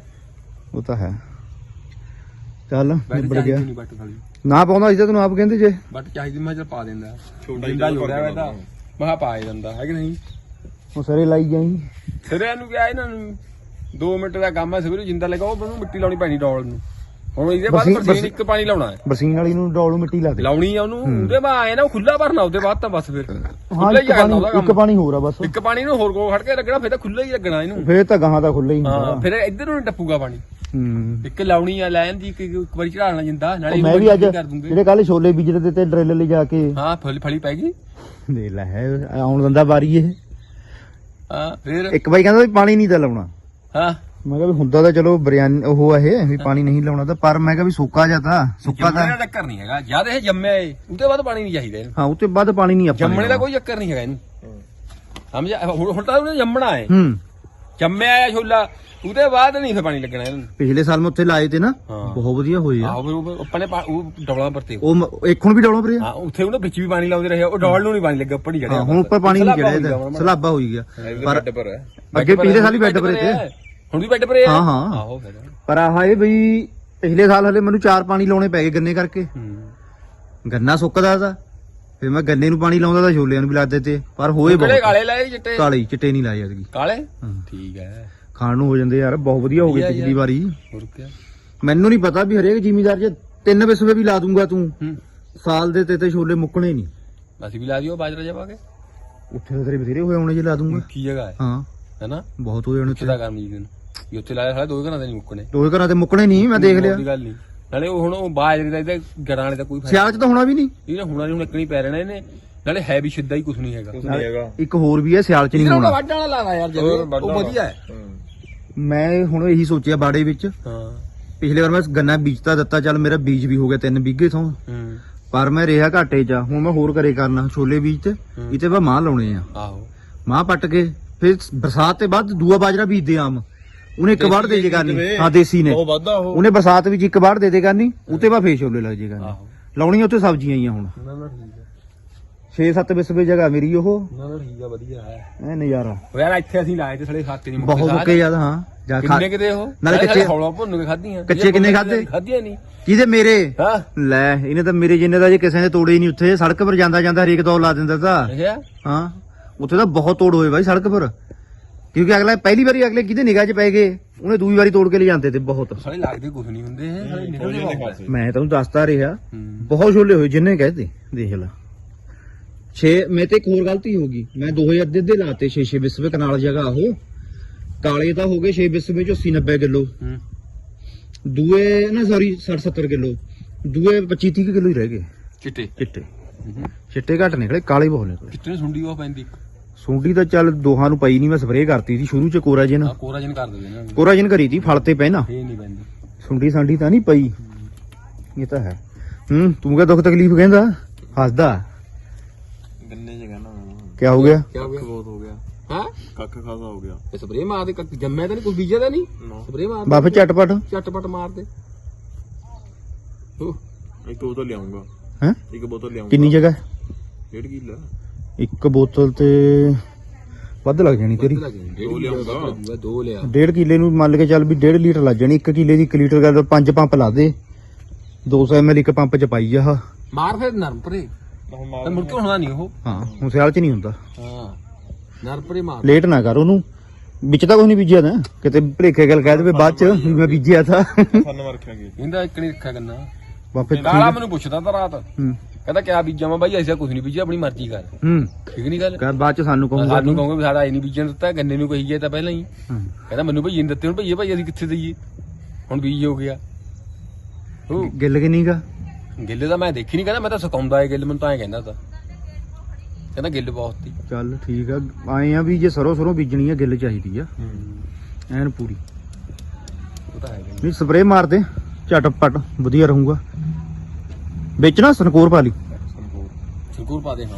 [SPEAKER 1] ਉਹ ਤਾਂ ਹੈ। ਚੱਲ ਨਿਬੜ ਗਿਆ। ਨਾ ਪਾਉਂਦਾ ਸੀ ਤਾਂ ਤੈਨੂੰ ਆਪ ਕਹਿੰਦੇ ਜੇ।
[SPEAKER 3] ਬੱਟ ਚਾਹੀਦੀ ਮੈਂ ਚਲ ਪਾ ਦਿੰਦਾ।
[SPEAKER 4] ਛੋਟਾ ਜਿਹਾ
[SPEAKER 3] ਜੋੜਿਆ ਹੋਇਆ ਤਾਂ ਮੈਂ ਕਿਹਾ ਪਾ ਹੀ ਦਿੰਦਾ ਹੈ ਕਿ ਨਹੀਂ?
[SPEAKER 1] ਉਹ ਸਾਰੇ ਲਾਈ ਜਾਈ।
[SPEAKER 3] ਸਿਰੇ ਨੂੰ ਕਿਹਾ ਇਹਨਾਂ ਨੂੰ 2 ਮਿੰਟ ਦਾ ਕੰਮ ਹੈ ਸਵੇਰੇ ਜਿੰਦਾ ਲਗਾ ਉਹ ਮਿੱਟੀ ਲਾਉਣੀ ਪੈਣੀ ਡੋਲ ਨੂੰ। ਹੁਣ ਇਹਦੇ ਬਾਅਦ
[SPEAKER 1] ਬਰਸੀਨ-
[SPEAKER 3] ਇੱਕ ਪਾਣੀ ਲਾਉਣਾ ਹੈ।
[SPEAKER 1] ਬਰਸੀਨ ਵਾਲੀ ਨੂੰ ਡੋਲ ਮਿੱਟੀ ਲਾ ਦੇ।
[SPEAKER 3] ਲਾਉਣੀ ਆ ਉਹਨੂੰ ਉਹਦੇ ਬਾਅਦ ਆਏ ਨਾ ਖੁੱਲਾ ਭਰਨਾ ਉਹਦੇ ਬਾਅਦ ਤਾਂ ਬਸ ਫਿਰ। ਖੁੱਲਾ ਹੀ
[SPEAKER 1] ਪਾਣੀ
[SPEAKER 3] ਉਹਦਾ
[SPEAKER 1] ਇੱਕ ਪਾਣੀ ਹੋਰ ਆ ਬਸ।
[SPEAKER 3] ਇੱਕ ਪਾਣੀ ਨੂੰ ਹੋਰ ਕੋ ਖੜ ਕੇ ਲੱਗਣਾ ਫਿਰ ਤਾਂ ਖੁੱਲਾ ਹੀ ਲੱਗਣਾ ਇਹਨੂੰ।
[SPEAKER 1] ਫੇਰ ਤਾਂ ਗਾਹਾਂ ਦਾ ਖੁੱਲਾ ਹੀ
[SPEAKER 3] ਹਾਂ ਫਿਰ ਇੱਧਰ ਨੂੰ ਟੱਪੂਗਾ ਪਾਣੀ।
[SPEAKER 1] ਹੂੰ।
[SPEAKER 3] ਇੱਕ ਲਾਉਣੀ ਆ ਲੈਣ ਦੀ ਇੱਕ ਵਾਰੀ ਚੜਾਉਣਾ ਜਿੰਦਾ ਨਾਲੇ
[SPEAKER 1] ਮੈਂ ਵੀ ਅੱਜ ਜਿਹੜੇ ਕੱਲ ਛੋਲੇ ਬੀਜਦੇ ਤੇ ਤੇ ਡਰਿੱਲ ਲੈ ਜਾ ਕੇ।
[SPEAKER 3] ਹਾਂ ਫਲ ਫਲੀ ਪੈ ਗਈ।
[SPEAKER 1] ਦੇ ਲੈ ਹੈ ਆਉਣ ਦਿੰਦਾ ਵਾਰੀ ਇਹ।
[SPEAKER 3] ਹਾਂ ਫਿਰ
[SPEAKER 1] ਇੱਕ ਬਾਈ ਕਹਿੰਦਾ ਪਾਣੀ ਨਹੀਂ ਤਾਂ ਲਾਉਣਾ।
[SPEAKER 3] ਹਾਂ।
[SPEAKER 1] ਮੈਂ ਕਿਹਾ ਵੀ ਹੁੰਦਾ ਤਾਂ ਚਲੋ ਬਿਰਿਆਨੀ ਉਹ ਆ ਇਹ ਵੀ ਪਾਣੀ ਨਹੀਂ ਲਾਉਣਾ ਤਾਂ ਪਰ ਮੈਂ ਕਿਹਾ ਵੀ ਸੁੱਕਾ ਜਾਂ ਤਾਂ ਸੁੱਕਾ
[SPEAKER 3] ਜੰਮਣੇ
[SPEAKER 1] ਤਾਂ
[SPEAKER 3] ਦਾ ਚੱਕਰ ਨਹੀਂ ਹੈਗਾ। ਜਦ ਇਹ ਜੰਮਿਆ ਏ ਉਹਦੇ ਬਾਅਦ ਪਾਣੀ ਨਹੀਂ ਚਾਹੀਦਾ ਇਹਨੂੰ।
[SPEAKER 1] ਹਾਂ ਉਹ ਤੇ ਬਾਅਦ ਪਾਣੀ ਨਹੀਂ ਆਪਾਂ
[SPEAKER 3] ਜੰਮਣੇ ਦਾ। ਕੋਈ ਚੱਕਰ ਨਹੀਂ ਹੈਗਾ ਇਹਨੂੰ। ਸਮਝ ਹੁਣ ਤਾਂ ਉਹਨੇ ਜੰਮਣਾ ਏ।
[SPEAKER 1] ਹੂੰ।
[SPEAKER 3] ਜੰਮਿਆ ਆ ਛੋਲਾ ਉਹਦੇ ਬਾਅਦ ਨਹੀਂ ਫਿਰ ਪਾਣੀ ਲੱਗਣਾ ਇਹਨੂੰ।
[SPEAKER 1] ਪਿਛਲੇ ਸਾਲ ਮੈਂ ਉੱਥੇ ਲਾਏ ਤੇ ਨਾ। ਬਹੁਤ ਵਧੀਆ ਹੋਏ ਆ।
[SPEAKER 3] ਆਹੋ ਆਪਣੇ ਉਹ ਡਬਲਾਂ ਪਰਤੇ
[SPEAKER 1] ਉਹ। ਇੱਕ ਹੁਣ ਵੀ ਡੌਲਾਂ ਪਰੇ ਆ?
[SPEAKER 3] ਹਾਂ ਉੱਥੇ ਉਹਨੇ ਵਿੱਚ ਵੀ ਪਾਣੀ ਲਾਉਂਦੇ ਰਹੇ ਉਹ ਡੋਲ ਨੂੰ ਨਹੀਂ ਪਾਣੀ ਲੱਗਾ ਉੱਪਰ ਹੀ ਚੜਿਆ
[SPEAKER 1] ਹੁਣ ਉੱਪਰ ਪਾਣੀ ਨਹੀਂ ਚੜਿਆ ਸਲਾਬਾ ਹੋਈ ਗਿਆ। ਪਰ ਅੱਗੇ ਪਿਛਲੇ ਸਾਲ ਹੀ। ਬੈੱਡ ਪਰੇ ਤੇ।
[SPEAKER 3] ਹੁਣ ਵੀ ਬੈੱਡ ਪਰੇ ਆ?
[SPEAKER 1] ਹਾਂ, ਹਾਂ।
[SPEAKER 3] ਆਹੋ ਫਿਰ।
[SPEAKER 1] ਪਰ ਆਹ ਇਹ ਬਈ ਪਿਛਲੇ ਸਾਲ ਹਲੇ ਮੈਨੂੰ ਚਾਰ ਪਾਣੀ ਲਾਉਣੇ ਪੈ ਗਏ ਗੰਨੇ ਕਰਕੇ।
[SPEAKER 3] ਹੂੰ।
[SPEAKER 1] ਗੰਨਾ ਸੁੱਕਦਾ ਦਾ ਫਿਰ ਮੈਂ ਗੰਨੇ ਨੂੰ ਪਾਣੀ ਲਾਉਂਦਾ ਤਾਂ ਛੋਲਿਆਂ ਨੂੰ ਵੀ ਲਾ ਦਿੱਤੇ ਪਰ ਹੋਏ
[SPEAKER 3] ਕਿਹੜੇ
[SPEAKER 1] ਬਹੁਤ।
[SPEAKER 3] ਕਾਲੇ ਲਾਏ ਚਿੱਟੇ?
[SPEAKER 1] ਕਾਲੇ ਚਿੱਟੇ ਨਹੀਂ ਲਾਏ ਅਜਗੀ
[SPEAKER 3] ਕਾਲੇ?
[SPEAKER 1] ਹਾਂ।
[SPEAKER 3] ਠੀਕ ਹੈ।
[SPEAKER 1] ਖਾਣ ਨੂੰ ਹੋ ਜਾਂਦੇ ਯਾਰ ਬਹੁਤ ਵਧੀਆ ਹੋ ਗਏ
[SPEAKER 3] ਵਧੀਆ
[SPEAKER 1] ਪਿਛਲੀ
[SPEAKER 3] ਯਾਰ।
[SPEAKER 1] ਵਾਰੀ।
[SPEAKER 3] ਹੋਰ ਕੀ
[SPEAKER 1] ਮੈਨੂੰ ਨਹੀਂ ਪਤਾ ਵੀ ਹਰੇਕ ਜ਼ਿਮੀਦਾਰ ਜੇ ਤਿੰਨ ਵਿਸਵੇ ਵੀ ਲਾ ਦੂੰਗਾ ਤੂੰ।
[SPEAKER 3] ਹੂੰ।
[SPEAKER 1] ਸਾਲ ਦੇ ਤੇ ਤੇ ਛੋਲੇ ਮੁੱਕਣੇ ਨਹੀਂ।
[SPEAKER 3] ਅਸੀਂ ਵੀ ਲਾ ਦਿਓ ਬਾਜਰਾ ਜਾ ਪਾ ਕੇ।
[SPEAKER 1] ਉੱਥੇ ਤਾਂ ਤੇਰੇ ਬਥੇਰੇ ਹੋਏ ਹੋਣੇ ਜੇ ਲਾ ਦੂੰਗਾ।
[SPEAKER 3] ਕੀ ਜਗ੍ਹਾ ਹੈ?
[SPEAKER 1] ਹਾਂ।
[SPEAKER 3] ਹੈਨਾ
[SPEAKER 1] ਬਹੁਤ ਹੋਏ ਹੋਣੇ
[SPEAKER 3] ਉੱਥੇ
[SPEAKER 1] ਉੱਥੇ।
[SPEAKER 3] ਦਾ ਕੰਮ ਜੀ ਦਿਨ ਇਹ ਉੱਥੇ ਲਾਇਆ ਸਾਲੇ ਦੋ ਘਰਾਂ ਦੇ ਨਹੀਂ ਮੁੱਕਣੇ।
[SPEAKER 1] ਦੋਏ ਘਰਾਂ ਤੇ ਮੁੱਕਣੇ ਨਹੀਂ ਮੈਂ ਦੇਖ ਲਿਆ।
[SPEAKER 3] ਗੱਲ ਨਹੀਂ ਨਾਲੇ ਉਹ ਹੁਣ ਉਹ ਬਾਜਰੇ ਦਾ ਇਹਦੇ ਗੜਾਂ ਵਾਲੇ ਦਾ ਕੋਈ ਫਾਇਦਾ
[SPEAKER 1] ਸਿਆਲ ਚ ਤਾਂ ਹੋਣਾ ਵੀ ਨਹੀਂ।
[SPEAKER 3] ਇਹ ਨਾ ਹੁਣਾਂ ਨਹੀਂ ਹੁਣ ਇੱਕਣੀ ਪੈ ਰਹਿਣਾ ਇਹਨੇ। ਨਾਲੇ ਹੈ ਵੀ ਸਿੱਧਾ ਹੀ ਕੁਝ ਨਹੀਂ ਹੈਗਾ।
[SPEAKER 4] ਕੁਝ ਨਹੀਂ ਹੈਗਾ।
[SPEAKER 1] ਇੱਕ ਹੋਰ ਵੀ ਹੈ ਸਿਆਲ ਚ ਨਹੀਂ
[SPEAKER 3] ਇਹਦਾ
[SPEAKER 1] ਹੋਣਾ।
[SPEAKER 3] ਵੱਢ ਵਾਲਾ ਲਾਣਾ ਯਾਰ
[SPEAKER 4] ਹੋਰ ਵੱਢ
[SPEAKER 3] ਉਹ
[SPEAKER 4] ਵਾਲਾ।
[SPEAKER 3] ਵਧੀਆ ਹੈ।
[SPEAKER 4] ਹੂੰ।
[SPEAKER 1] ਮੈਂ ਹੁਣ ਇਹੀ ਸੋਚਿਆ ਬਾੜੇ ਵਿੱਚ।
[SPEAKER 3] ਹਾਂ।
[SPEAKER 1] ਪਿਛਲੇ ਵਾਰ ਮੈਂ ਗੰਨਾ ਬੀਜਤਾ ਦਿੱਤਾ ਚੱਲ ਮੇਰਾ ਬੀਜ ਵੀ ਹੋ ਗਿਆ ਤਿੰਨ ਬੀਘੇ ਤੋਂ।
[SPEAKER 3] ਹੂੰ।
[SPEAKER 1] ਪਰ ਮੈਂ ਰਿਹਾ ਘਾਟੇ 'ਚ ਆ। ਹੁਣ ਮੈਂ ਹੋਰ ਕਰੇ ਕਰਨਾ ਛੋਲੇ ਬੀਜ ਤੇ।
[SPEAKER 3] ਹੂੰ।
[SPEAKER 1] ਇਤੇ ਮੈਂ ਮਾਂ ਲਾਉਣੇ ਆ।
[SPEAKER 3] ਆਹੋ।
[SPEAKER 1] ਮਾਂ ਪੱਟ ਕੇ ਫਿਰ ਬਰਸਾਤ ਤੇ ਬਾਅਦ ਦੂਆ ਬਾਜਰਾ ਬੀਜਦੇ ਆਮ। ਉਹਨੇ ਇੱਕ ਵਾਰ ਦੇ ਜੇ ਕਰਨੀ ਹਾਂ ਦੇਸੀ ਨੇ।
[SPEAKER 4] ਉਹ ਵਾਧਾ ਉਹ।
[SPEAKER 1] ਉਹਨੇ ਬਰਸਾਤ ਵਿੱਚ ਇੱਕ ਵਾਰ ਦੇ ਦੇ ਕਰਨੀ ਉਤੇ ਬਾ ਫੇਰ ਛੋਲੇ ਲੱਗ ਜੇ ਕਰਨੀ
[SPEAKER 3] ਆਹੋ।
[SPEAKER 1] ਲਾਉਣੀਆਂ ਉੱਥੇ ਸਬਜ਼ੀਆਂ ਹੀ ਆ ਹੁਣ।
[SPEAKER 3] ਨਾ ਨਾ ਠੀਕ ਹੈ
[SPEAKER 1] 6-7 ਵਿਸਵੇ ਜਗ੍ਹਾ ਮੇਰੀ ਉਹ।
[SPEAKER 3] ਨਾ ਨਾ ਠੀਕ ਆ ਵਧੀਆ ਹੈ।
[SPEAKER 1] ਐ ਨਜ਼ਾਰਾ।
[SPEAKER 3] ਉਹ ਯਾਰ ਇੱਥੇ ਅਸੀਂ ਲਾਏ ਤੇ ਸੜੇ ਖਾਤੇ ਨਹੀਂ
[SPEAKER 1] ਬਹੁਤ ਮੁੱਕੇ ਯਾਦ ਹਾਂ। ਜਾ ਖਾ
[SPEAKER 3] ਕਿੰਨੇ ਕਿਤੇ ਉਹ?
[SPEAKER 1] ਨਾਲੇ ਕੱਚੇ-
[SPEAKER 3] ਹੌਲਾ ਭੁੰਨ ਕੇ ਖਾਧੀਆਂ।
[SPEAKER 1] ਕੱਚੇ ਕਿੰਨੇ ਖਾਧੇ?
[SPEAKER 3] ਖਾਧੀਆਂ ਨਹੀਂ
[SPEAKER 1] ਜਿਹਦੇ ਮੇਰੇ?
[SPEAKER 3] ਹਾਂ।
[SPEAKER 1] ਲੈ ਇਹਨੇ ਤਾਂ ਮੇਰੇ ਜਿੰਨੇ ਦਾ ਜੇ ਕਿਸੇ ਨੇ ਤੋੜੇ ਹੀ ਨਹੀਂ ਉੱਥੇ ਸੜਕ ਪਰ ਜਾਂਦਾ ਜਾਂਦਾ ਹਰੇਕ ਦੌੜ ਲਾ ਦਿੰਦਾ ਤਾਂ।
[SPEAKER 3] ਅੱਛਾ।
[SPEAKER 1] ਹਾਂ। ਉੱਥੇ ਤਾਂ ਬਹੁਤ ਤੋੜ ਹੋਏ ਬਾਈ ਸੜਕ ਪਰ। ਕਿਉਂਕਿ ਅਗਲਾ ਪਹਿਲੀ ਵਾਰੀ ਅਗਲੇ ਕਿਹਦੇ ਨਿਗਾਹ 'ਚ ਪੈ ਗਏ? ਉਹਨੇ ਦੂਜੀ ਵਾਰੀ ਤੋੜ ਕੇ ਲੈ ਜਾਂਦੇ ਤੇ ਬਹੁਤ।
[SPEAKER 3] ਸਾਲੇ ਲੱਗਦੇ ਕੁਝ ਨਹੀਂ ਹੁੰਦੇ ਇਹ ਨਿਕਲਦੇ
[SPEAKER 4] ਦੇ
[SPEAKER 1] ਮੈਂ ਤੁਹਾਨੂੰ ਦੱਸਦਾ ਰਿਹਾ
[SPEAKER 3] ਹੂੰ।
[SPEAKER 1] ਬਹੁਤ ਛੋਲੇ ਹੋਏ ਜਿੰਨੇ ਕਹਤੇ ਦੇਖ ਲੈ। 6 ਮੈਂ ਤੇ ਇੱਕ ਹੋਰ ਗਲਤੀ ਹੋ ਗਈ। ਮੈਂ 2000 ਅੱਧੇ ਅੱਧੇ ਲਾਤੇ 6 6 ਵਿਸਵੇ ਕਨਾਲ ਜਗ੍ਹਾ ਉਹ। ਕਾਲੇ ਤਾਂ ਹੋ ਗਏ 6 ਵਿਸਵੇ ਚ 80 90 ਕਿਲੋ।
[SPEAKER 3] ਹੂੰ।
[SPEAKER 1] ਦੂਏ ਨਾ ਸੌਰੀ 60 70 ਕਿਲੋ। ਦੂਏ 25 30 ਕਿਲੋ ਹੀ ਰਹਿ ਗਏ।
[SPEAKER 3] ਚਿੱਟੇ।
[SPEAKER 1] ਚਿੱਟੇ। ਚਿੱਟੇ ਘੱਟ ਨਿਕਲੇ ਕਾਲੇ ਬਹੁਤ ਨਿਕਲੇ।
[SPEAKER 3] ਚਿੱਟੇ ਨੂੰ ਸੁੰਡੀ ਉਹ ਪੈਂਦੀ।
[SPEAKER 1] ਸੁੰਡੀ ਤਾਂ ਚੱਲ ਦੋਹਾਂ ਨੂੰ ਪਈ ਨਹੀਂ ਮੈਂ ਸਪਰੇਅ ਕਰਤੀ ਸੀ ਸ਼ੁਰੂ ਚ ਕੋਰਾਜਨ
[SPEAKER 3] ਆ ਕੋਰਾਜਨ ਕਰ ਦਿੰਦੇ ਨਾ।
[SPEAKER 1] ਕੋਰਾਜਨ ਕਰੀ ਤੀ ਫਲ ਤੇ ਪਹਿਨਾ
[SPEAKER 3] ਇਹ ਨਹੀਂ ਪੈਂਦੀ।
[SPEAKER 1] ਸੁੰਡੀ ਸਾਂਡੀ ਤਾਂ ਨਹੀਂ ਪਈ। ਇਹ ਤਾਂ ਹੈ। ਹੂੰ ਤੂੰ ਕਿਆ ਦੁੱਖ ਤਕਲੀਫ ਕਹਿੰਦਾ? ਹੱਸਦਾ?
[SPEAKER 4] ਗੰਨੇ ਚ ਕਹਿੰਦਾ
[SPEAKER 1] ਕਿਆ ਹੋ ਗਿਆ?
[SPEAKER 3] ਕੀ ਹੋ
[SPEAKER 4] ਕੱਖ
[SPEAKER 3] ਗਿਆ?
[SPEAKER 4] ਬਹੁਤ ਹੋ ਗਿਆ।
[SPEAKER 3] ਹਾਂ?
[SPEAKER 4] ਕੱਖ ਖਾਸਾ ਹੋ ਗਿਆ।
[SPEAKER 3] ਇਹ ਸਪਰੇ ਮਾਰ ਦੇ ਕੱਕ- ਜੰਮਿਆ ਤਾਂ ਨਹੀਂ ਕੁਝ ਬੀਜਿਆ ਤਾਂ ਨਹੀਂ?
[SPEAKER 4] ਨਾ।
[SPEAKER 3] ਸਪਰੇ ਮਾਰ
[SPEAKER 1] ਬਾਫੇ ਝਟਪਟ।
[SPEAKER 3] ਝਟਪਟ ਮਾਰ ਦੇ ਉਹ
[SPEAKER 4] ਇੱਕ ਬੋਤਲ ਲਿਆਉਂਗਾ
[SPEAKER 1] ਹੈ?
[SPEAKER 4] ਇੱਕ ਬੋਤਲ ਲਿਆਉਂਗਾ
[SPEAKER 1] ਕਿੰਨੀ ਜਗ੍ਹਾ?
[SPEAKER 4] ਡੇਢ ਕਿੱਲਾ
[SPEAKER 1] ਇੱਕ ਬੋਤਲ ਤੇ ਵੱਧ ਲੱਗ ਜਾਣੀ ਤੇਰੀ।
[SPEAKER 3] ਡੇਢ
[SPEAKER 4] ਦੋ
[SPEAKER 3] ਕਿੱਲੋ
[SPEAKER 4] ਲਿਆਉਂਦਾ।
[SPEAKER 3] ਦਾ ਲੱਗੂਗਾ, ਦੋ ਲਿਆ।
[SPEAKER 1] ਡੇਢ ਕਿੱਲੇ ਨੂੰ ਮੰਨ ਕੇ ਚੱਲ ਵੀ ਡੇਢ ਲੀਟਰ ਲੱਗ ਜਾਣੀ। 1 ਕਿੱਲੇ ਦੀ 1 ਲੀਟਰ ਕਰ ਪੰਜ ਪੰਪ ਲਾ ਦੇ। 200 ml ਇੱਕ ਪੰਪ ਚ ਪਾਈ ਆ ਆਹ।
[SPEAKER 3] ਮਾਰ ਫਿਰ ਨਰਮ ਪਰੇ। ਤਾਂ ਮੁੜ ਕੇ ਹੋਣਾ ਨਹੀਂ ਉਹ।
[SPEAKER 1] ਹਾਂ ਹੁਣ ਸਿਆਲ ਚ ਨਹੀਂ ਹੁੰਦਾ।
[SPEAKER 3] ਹਾਂ ਨਰਮ ਪਰੇ ਮਾਰ।
[SPEAKER 1] ਲੇਟ ਨਾ ਕਰ ਉਹਨੂੰ। ਵਿੱਚ ਤਾਂ ਕੁਝ ਨਹੀਂ ਬੀਜਿਆ ਤਾਂ ਕਿਤੇ ਭਲੇਖੇ ਗੱਲ ਕਹਿ ਦੇਵੇ ਬਾਅਦ ਚ ਵੀ ਮੈਂ ਬੀਜਿਆ ਥਾ
[SPEAKER 4] ਸਾਨੂੰ ਰੱਖਾਂਗੇ
[SPEAKER 3] ਇਹਦਾ ਇੱਕ ਨਹੀਂ ਰੱਖਿਆ ਕਰਨਾ।
[SPEAKER 1] ਬਾਪੇ
[SPEAKER 3] ਕਾਲਾ ਮੈਨੂੰ ਪੁੱਛਦਾ ਤਾਂ ਰਾਤ।
[SPEAKER 1] ਹੂੰ।
[SPEAKER 3] ਕਹਿੰਦਾ ਕਿਆ ਬੀਜਾਂ ਮੈਂ ਬਾਈ ਐਸਾ ਕੁਝ ਨਹੀਂ ਬੀਜਿਆ ਆਪਣੀ ਮਰਜ਼ੀ ਕਰ।
[SPEAKER 1] ਹੂੰ।
[SPEAKER 3] ਠੀਕ ਨਹੀਂ ਗੱਲ?
[SPEAKER 1] ਕਰ ਬਾਅਦ ਚ ਸਾਨੂੰ ਕਹੂੰਗਾ
[SPEAKER 3] ਸਾਨੂੰ ਕਹੋਗੇ ਵੀ ਸਾਡਾ ਇਹ ਨਹੀਂ ਬੀਜਣ ਦਿੱਤਾ ਗੰਨੇ ਨੂੰ ਕਹੀ ਗਿਆ ਤਾਂ ਪਹਿਲਾਂ ਹੀ।
[SPEAKER 1] ਹਾਂ।
[SPEAKER 3] ਕਹਿੰਦਾ ਮੈਨੂੰ ਭਈਏ ਦਿੱਤੇ ਹੁਣ ਭਈਏ ਭਾਈ ਅਸੀਂ ਕਿੱਥੇ ਦਈਏ? ਹੁਣ ਬੀਜ ਹੋ ਗਿਆ। ਉਹ
[SPEAKER 1] ਗਿੱਲ ਕਿੰਨੀ ਗਾ
[SPEAKER 3] ਗਿੱਲ ਤਾਂ ਮੈਂ ਦੇਖੀ ਨਹੀਂ ਕਹਿੰਦਾ ਮੈਂ ਤਾਂ ਸੁਕਾਉਂਦਾ ਏ ਗਿੱਲ ਮੈਨੂੰ ਤਾਂ ਐ ਕਹਿੰਦਾ ਤਾਂ। ਕਹਿੰਦਾ ਗਿੱਲ ਬਹੁਤ ਸੀ
[SPEAKER 1] ਚੱਲ ਠੀਕ ਆ ਆਏ ਆ ਵੀ ਜੇ ਸਰੋਂ ਸਰੋਂ ਬੀਜਣੀ ਆ ਗਿੱਲ ਚਾਹੀਦੀ ਆ। ਐਨ ਪੂਰੀ।
[SPEAKER 3] ਉਹ ਤਾਂ ਹੈ।
[SPEAKER 1] ਨਹੀਂ ਸਪਰੇਅ ਮਾਰ ਦੇ ਝਟਪਟ ਵਧੀਆ ਰਹੂਗਾ। ਵਿੱਚ ਨਾ ਸਨਕੋਰ ਪਾ ਲਈ?
[SPEAKER 3] ਸ਼ੁਕਰ ਪਾ ਦੇ ਹਾਂ।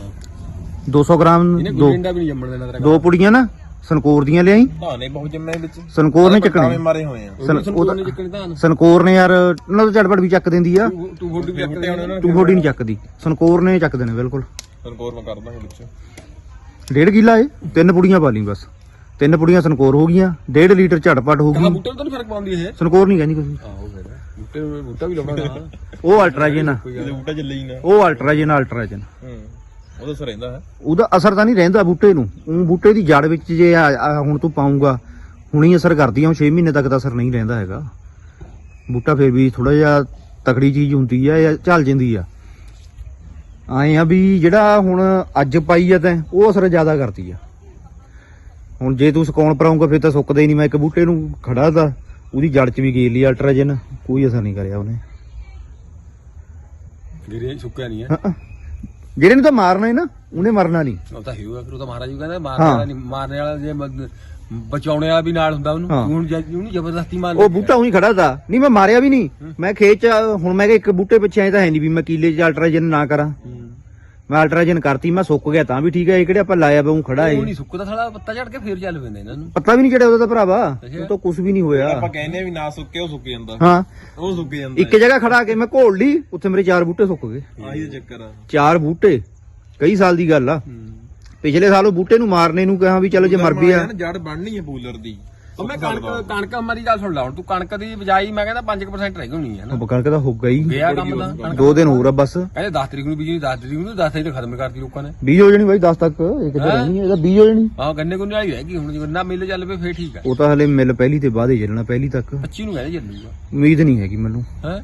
[SPEAKER 1] 200 ਗ੍ਰਾਮ
[SPEAKER 3] ਇਹਨੇ
[SPEAKER 1] ਦੋ
[SPEAKER 3] ਕੋਈ ਡੰਡਾ ਵੀ ਨਹੀਂ ਜੰਮਣ ਦੇਣਾ ਤੇਰਾ
[SPEAKER 1] ਦੋ ਪੁੜੀਆਂ ਨਾ ਸਨਕੋਰ ਦੀਆਂ ਲਿਆਈ।
[SPEAKER 4] ਧਾਨੇ ਬਹੁਤ ਜੰਮੇ ਵਿੱਚ।
[SPEAKER 1] ਸਨਕੋਰ ਨੇ ਚੱਕਣੀ।
[SPEAKER 4] ਮਾਰੇ ਹੋਏ ਆ।
[SPEAKER 1] ਸਨ-
[SPEAKER 3] ਸਨ
[SPEAKER 1] ਉਹਦਾ-
[SPEAKER 3] ਉਹਨੇ ਚੱਕਣੀ ਤਾਂ
[SPEAKER 1] ਸਨਕੋਰ ਨੇ ਯਾਰ ਉਹਨਾਂ ਦਾ ਝਟਪਟ ਵੀ ਚੱਕ ਦਿੰਦੀ ਆ।
[SPEAKER 3] ਤੂੰ ਤੂੰ ਫੋਟੋ ਵੀ
[SPEAKER 4] ਬੂਟੇ ਹੋਣੇ ਨਾ
[SPEAKER 1] ਟੂ ਬੋਡੀ ਨਹੀਂ ਚੱਕਦੀ। ਸਨਕੋਰ ਨੇ ਚੱਕ ਦੇਣੇ ਬਿਲਕੁਲ।
[SPEAKER 4] ਸਰਕੋਰ ਮੈਂ ਕਰ ਦਾਂਗੇ ਵਿੱਚ।
[SPEAKER 1] ਡੇਢ ਕਿੱਲਾ ਏ? ਤਿੰਨ ਪੁੜੀਆਂ ਪਾ ਲਈ ਬਸ। ਤਿੰਨ ਪੁੜੀਆਂ ਸਨਕੋਰ ਹੋ ਗਈਆਂ। ਡੇਢ ਲੀਟਰ ਝਟਪਟ ਹੋ ਗਈ।
[SPEAKER 3] ਬੂਟੇ ਨੂੰ ਤਾਂ ਨੀ ਫ਼ਰਕ ਪਾਉਂਦੀ ਇਹ।
[SPEAKER 1] ਸਨਕੋਰ ਨਹੀਂ ਕਹਿੰਦੀ ਕੁਝ
[SPEAKER 3] ਆਹੋ। ਬੂਟੇ ਬੂਟਾ ਵੀ ਲਾਉਣਾ ਨਾ
[SPEAKER 1] ਉਹ ਅਲਟਰਾਜਨ ਆ।
[SPEAKER 4] ਇਹਦੇ ਬੂਟਾ ਚੱਲੇ ਹੀ ਨਾ।
[SPEAKER 1] ਉਹ ਅਲਟਰਾਜਨ ਅਲਟਰਾਜਨ
[SPEAKER 4] ਹੂੰ। ਉਹਦਾ ਸਰ ਰਹਿੰਦਾ ਹੈ।
[SPEAKER 1] ਉਹਦਾ ਅਸਰ ਤਾਂ ਨਹੀਂ ਰਹਿੰਦਾ ਬੂਟੇ ਨੂੰ। ਉਹ ਬੂਟੇ ਦੀ ਜੜ ਵਿੱਚ ਜੇ ਆ- ਆ ਹੁਣ ਤੂੰ ਪਾਉਂਗਾ ਹੁਣੀ ਅਸਰ ਕਰਦੀ ਆ 6 ਮਹੀਨੇ ਤੱਕ ਤਾਂ ਅਸਰ ਨਹੀਂ ਰਹਿੰਦਾ ਹੈਗਾ। ਬੂਟਾ ਫਿਰ ਵੀ ਥੋੜਾ ਜਿਹਾ ਤਕੜੀ ਚੀਜ਼ ਹੁੰਦੀ ਆ ਜਾਂ ਝਲ ਜਾਂਦੀ ਆ। ਆਏ ਆ ਵੀ ਜਿਹੜਾ ਹੁਣ ਅੱਜ ਪਾਈ ਆ ਤੈਂ ਉਹ ਅਸਰ ਜ਼ਿਆਦਾ ਕਰਦੀ ਆ। ਹੁਣ ਜੇ ਤੂੰ ਸੁਕਾਉਣ ਪਰਾਉਂਗਾ ਫਿਰ ਤਾਂ ਸੁੱਕਦਾ ਹੀ ਨਹੀਂ। ਮੈਂ ਇੱਕ ਬੂਟੇ ਨੂੰ ਖੜਾ ਦਾ ਉਹਦੀ ਜੜ 'ਚ ਵੀ ਗੇਰ ਲਈ ਅਲਟਰਾਜਨ ਕੋਈ ਅਸਰ ਨਹੀਂ ਕਰਿਆ ਉਹਨੇ
[SPEAKER 3] ਗਿਰੇ ਸੁੱਕਿਆ ਨਹੀਂ ਹੈ
[SPEAKER 1] ਹਾਂ, ਹਾਂ। ਜਿਹੜੇ ਨੂੰ ਤਾਂ ਮਾਰਨਾ ਹੈ ਨਾ ਉਹਨੇ ਮਰਨਾ ਨਹੀਂ
[SPEAKER 3] ਉਹ ਤਾਂ ਹਿਊਗਾ ਫਿਰ ਉਹ ਤਾਂ ਮਹਾਰਾਜ ਜੀ ਕਹਿੰਦਾ ਮਾਰਨੇ
[SPEAKER 1] ਹਾਂ।
[SPEAKER 3] ਵਾਲਾ ਨਹੀਂ ਮਾਰਨੇ ਵਾਲਾ ਜੇ ਬਚਾਉਣੇ ਵਾਲਾ ਵੀ ਨਾਲ ਹੁੰਦਾ ਉਹਨੂੰ
[SPEAKER 1] ਹਾਂ।
[SPEAKER 3] ਹੁਣ ਉਹਨੂੰ ਜ਼ਬਰਦਸਤੀ ਮਾਰ
[SPEAKER 1] ਉਹ ਬੂਟਾ ਉਹੀ ਖੜਾ ਤਾ ਨਹੀਂ ਮੈਂ ਮਾਰਿਆ ਵੀ ਨਹੀਂ ਮੈਂ ਖੇਤ ਚ ਹੁਣ ਮੈਂ ਕਿਹਾ ਇੱਕ ਬੂਟੇ ਪਿੱਛੇ ਆਏ ਤਾਂ ਹੈ ਨਹੀਂ ਵੀ ਮੈਂ ਕੀਲੇ ਚ ਅਲਟਰਾਜਨ ਨਾ ਕਰਾਂ
[SPEAKER 3] ਹੂੰ।
[SPEAKER 1] ਮੈਂ ਅਲਟਰਾਜਨ ਕਰਤੀ ਮੈਂ ਸੁੱਕ ਗਿਆ ਤਾਂ ਵੀ ਠੀਕ ਹੈ ਇਹ ਕਿਹੜੇ ਆਪਾਂ ਲਾਇਆ ਉਹ ਖੜਾ
[SPEAKER 3] ਉਹ
[SPEAKER 1] ਏ।
[SPEAKER 3] ਨਹੀਂ ਸੁੱਕਦਾ ਸਾਲਾ ਪੱਤਾ ਝੜ ਕੇ ਫੇਰ ਚੱਲ ਪੈਂਦੇ ਇਹਨਾਂ ਨੂੰ।
[SPEAKER 1] ਪਤਾ ਵੀ ਨਹੀਂ ਚੜਿਆ ਉਹਦਾ ਤਾਂ ਭਰਾਵਾ। ਉਹ ਤਾਂ ਕੁਝ ਵੀ ਨਹੀਂ ਹੋਇਆ।
[SPEAKER 4] ਆਪਾਂ ਕਹਿੰਦੇ ਆ ਵੀ ਨਾ ਸੁੱਕੇ ਉਹ ਸੁੱਕ ਜਾਂਦਾ।
[SPEAKER 1] ਹਾਂ।
[SPEAKER 4] ਉਹ ਸੁੱਕ ਜਾਂਦਾ।
[SPEAKER 1] ਇੱਕ ਜਗ੍ਹਾ ਖੜਾ ਕੇ ਮੈਂ ਘੋਲ ਲਈ ਉੱਥੇ ਮੇਰੇ ਚਾਰ ਬੂਟੇ ਸੁੱਕ ਗਏ।
[SPEAKER 4] ਆਹੀ ਤਾਂ ਚੱਕਰ ਆ।
[SPEAKER 1] ਚਾਰ ਬੂਟੇ ਕਈ ਸਾਲ ਦੀ ਗੱਲ ਆ। ਪਿਛਲੇ ਸਾਲ ਉਹ ਬੂਟੇ ਨੂੰ ਮਾਰਨੇ ਨੂੰ ਕਹਾ ਵੀ ਚਲੋ ਜੇ ਮਰ ਵੀ ਆ
[SPEAKER 4] ਜੜ ਬਣਨੀ ਹੈ ਪੂਲਰ ਦੀ।
[SPEAKER 3] ਉਹ ਮੈਂ ਕਣਕ ਕਣਕ ਮਾਰੀ ਗੱਲ ਸੁਣ ਲਾ ਹੁਣ ਤੂੰ ਕਣਕ ਦੀ ਬਜਾਈ ਮੈਂ ਕਹਿੰਦਾ 5% ਰਹਿ ਗਈ ਹੋਣੀ ਹੈ ਨਾ।
[SPEAKER 1] ਉਹ ਕਣਕ ਤਾਂ ਹੋਗਾ ਹੀ
[SPEAKER 3] ਗਿਆ ਕੰਮ ਦਾ ਕਣਕ
[SPEAKER 1] ਦੋ ਦਿਨ ਹੋਰ ਆ ਬਸ।
[SPEAKER 3] ਕਹਿੰਦੇ 10 ਤਰੀਕ ਨੂੰ ਬੀਜਣੀ 10 ਤਰੀਕ ਨੂੰ 10 ਤਰੀਕ ਤੇ ਖਤਮ ਕਰਤੀ ਲੋਕਾਂ ਨੇ।
[SPEAKER 1] ਬੀਜ ਹੋ ਜਾਣੀ ਬਾਈ 10 ਤੱਕ। ਇਹ ਕਿੱਥੇ
[SPEAKER 3] ਹੈਂ?
[SPEAKER 1] ਰਹਿਣੀ ਹੈ? ਇਹਦਾ ਬੀਜ ਹੋ ਜਾਣੀ।
[SPEAKER 3] ਆਹ ਗੰਨੇ ਗੁੰਨੇ ਵਾਲੀ ਰਹਿ ਗਈ ਹੁਣ ਜੇ ਗੰਨਾ ਮਿਲ ਚੱਲ ਪਏ ਫੇਰ ਠੀਕ ਹੈ।
[SPEAKER 1] ਉਹ ਤਾਂ ਹਲੇ ਮਿਲ ਪਹਿਲੀ ਤੇ ਬਾਅਦ ਹੀ ਚੱਲਣਾ ਪਹਿਲੀ ਤੱਕ।
[SPEAKER 3] 25 ਨੂੰ ਕਹਿੰਦੇ ਚੱਲੂਗਾ
[SPEAKER 1] ਉਮੀਦ ਨਹੀਂ ਹੈਗੀ ਮੈਨੂੰ।
[SPEAKER 3] ਹੈ?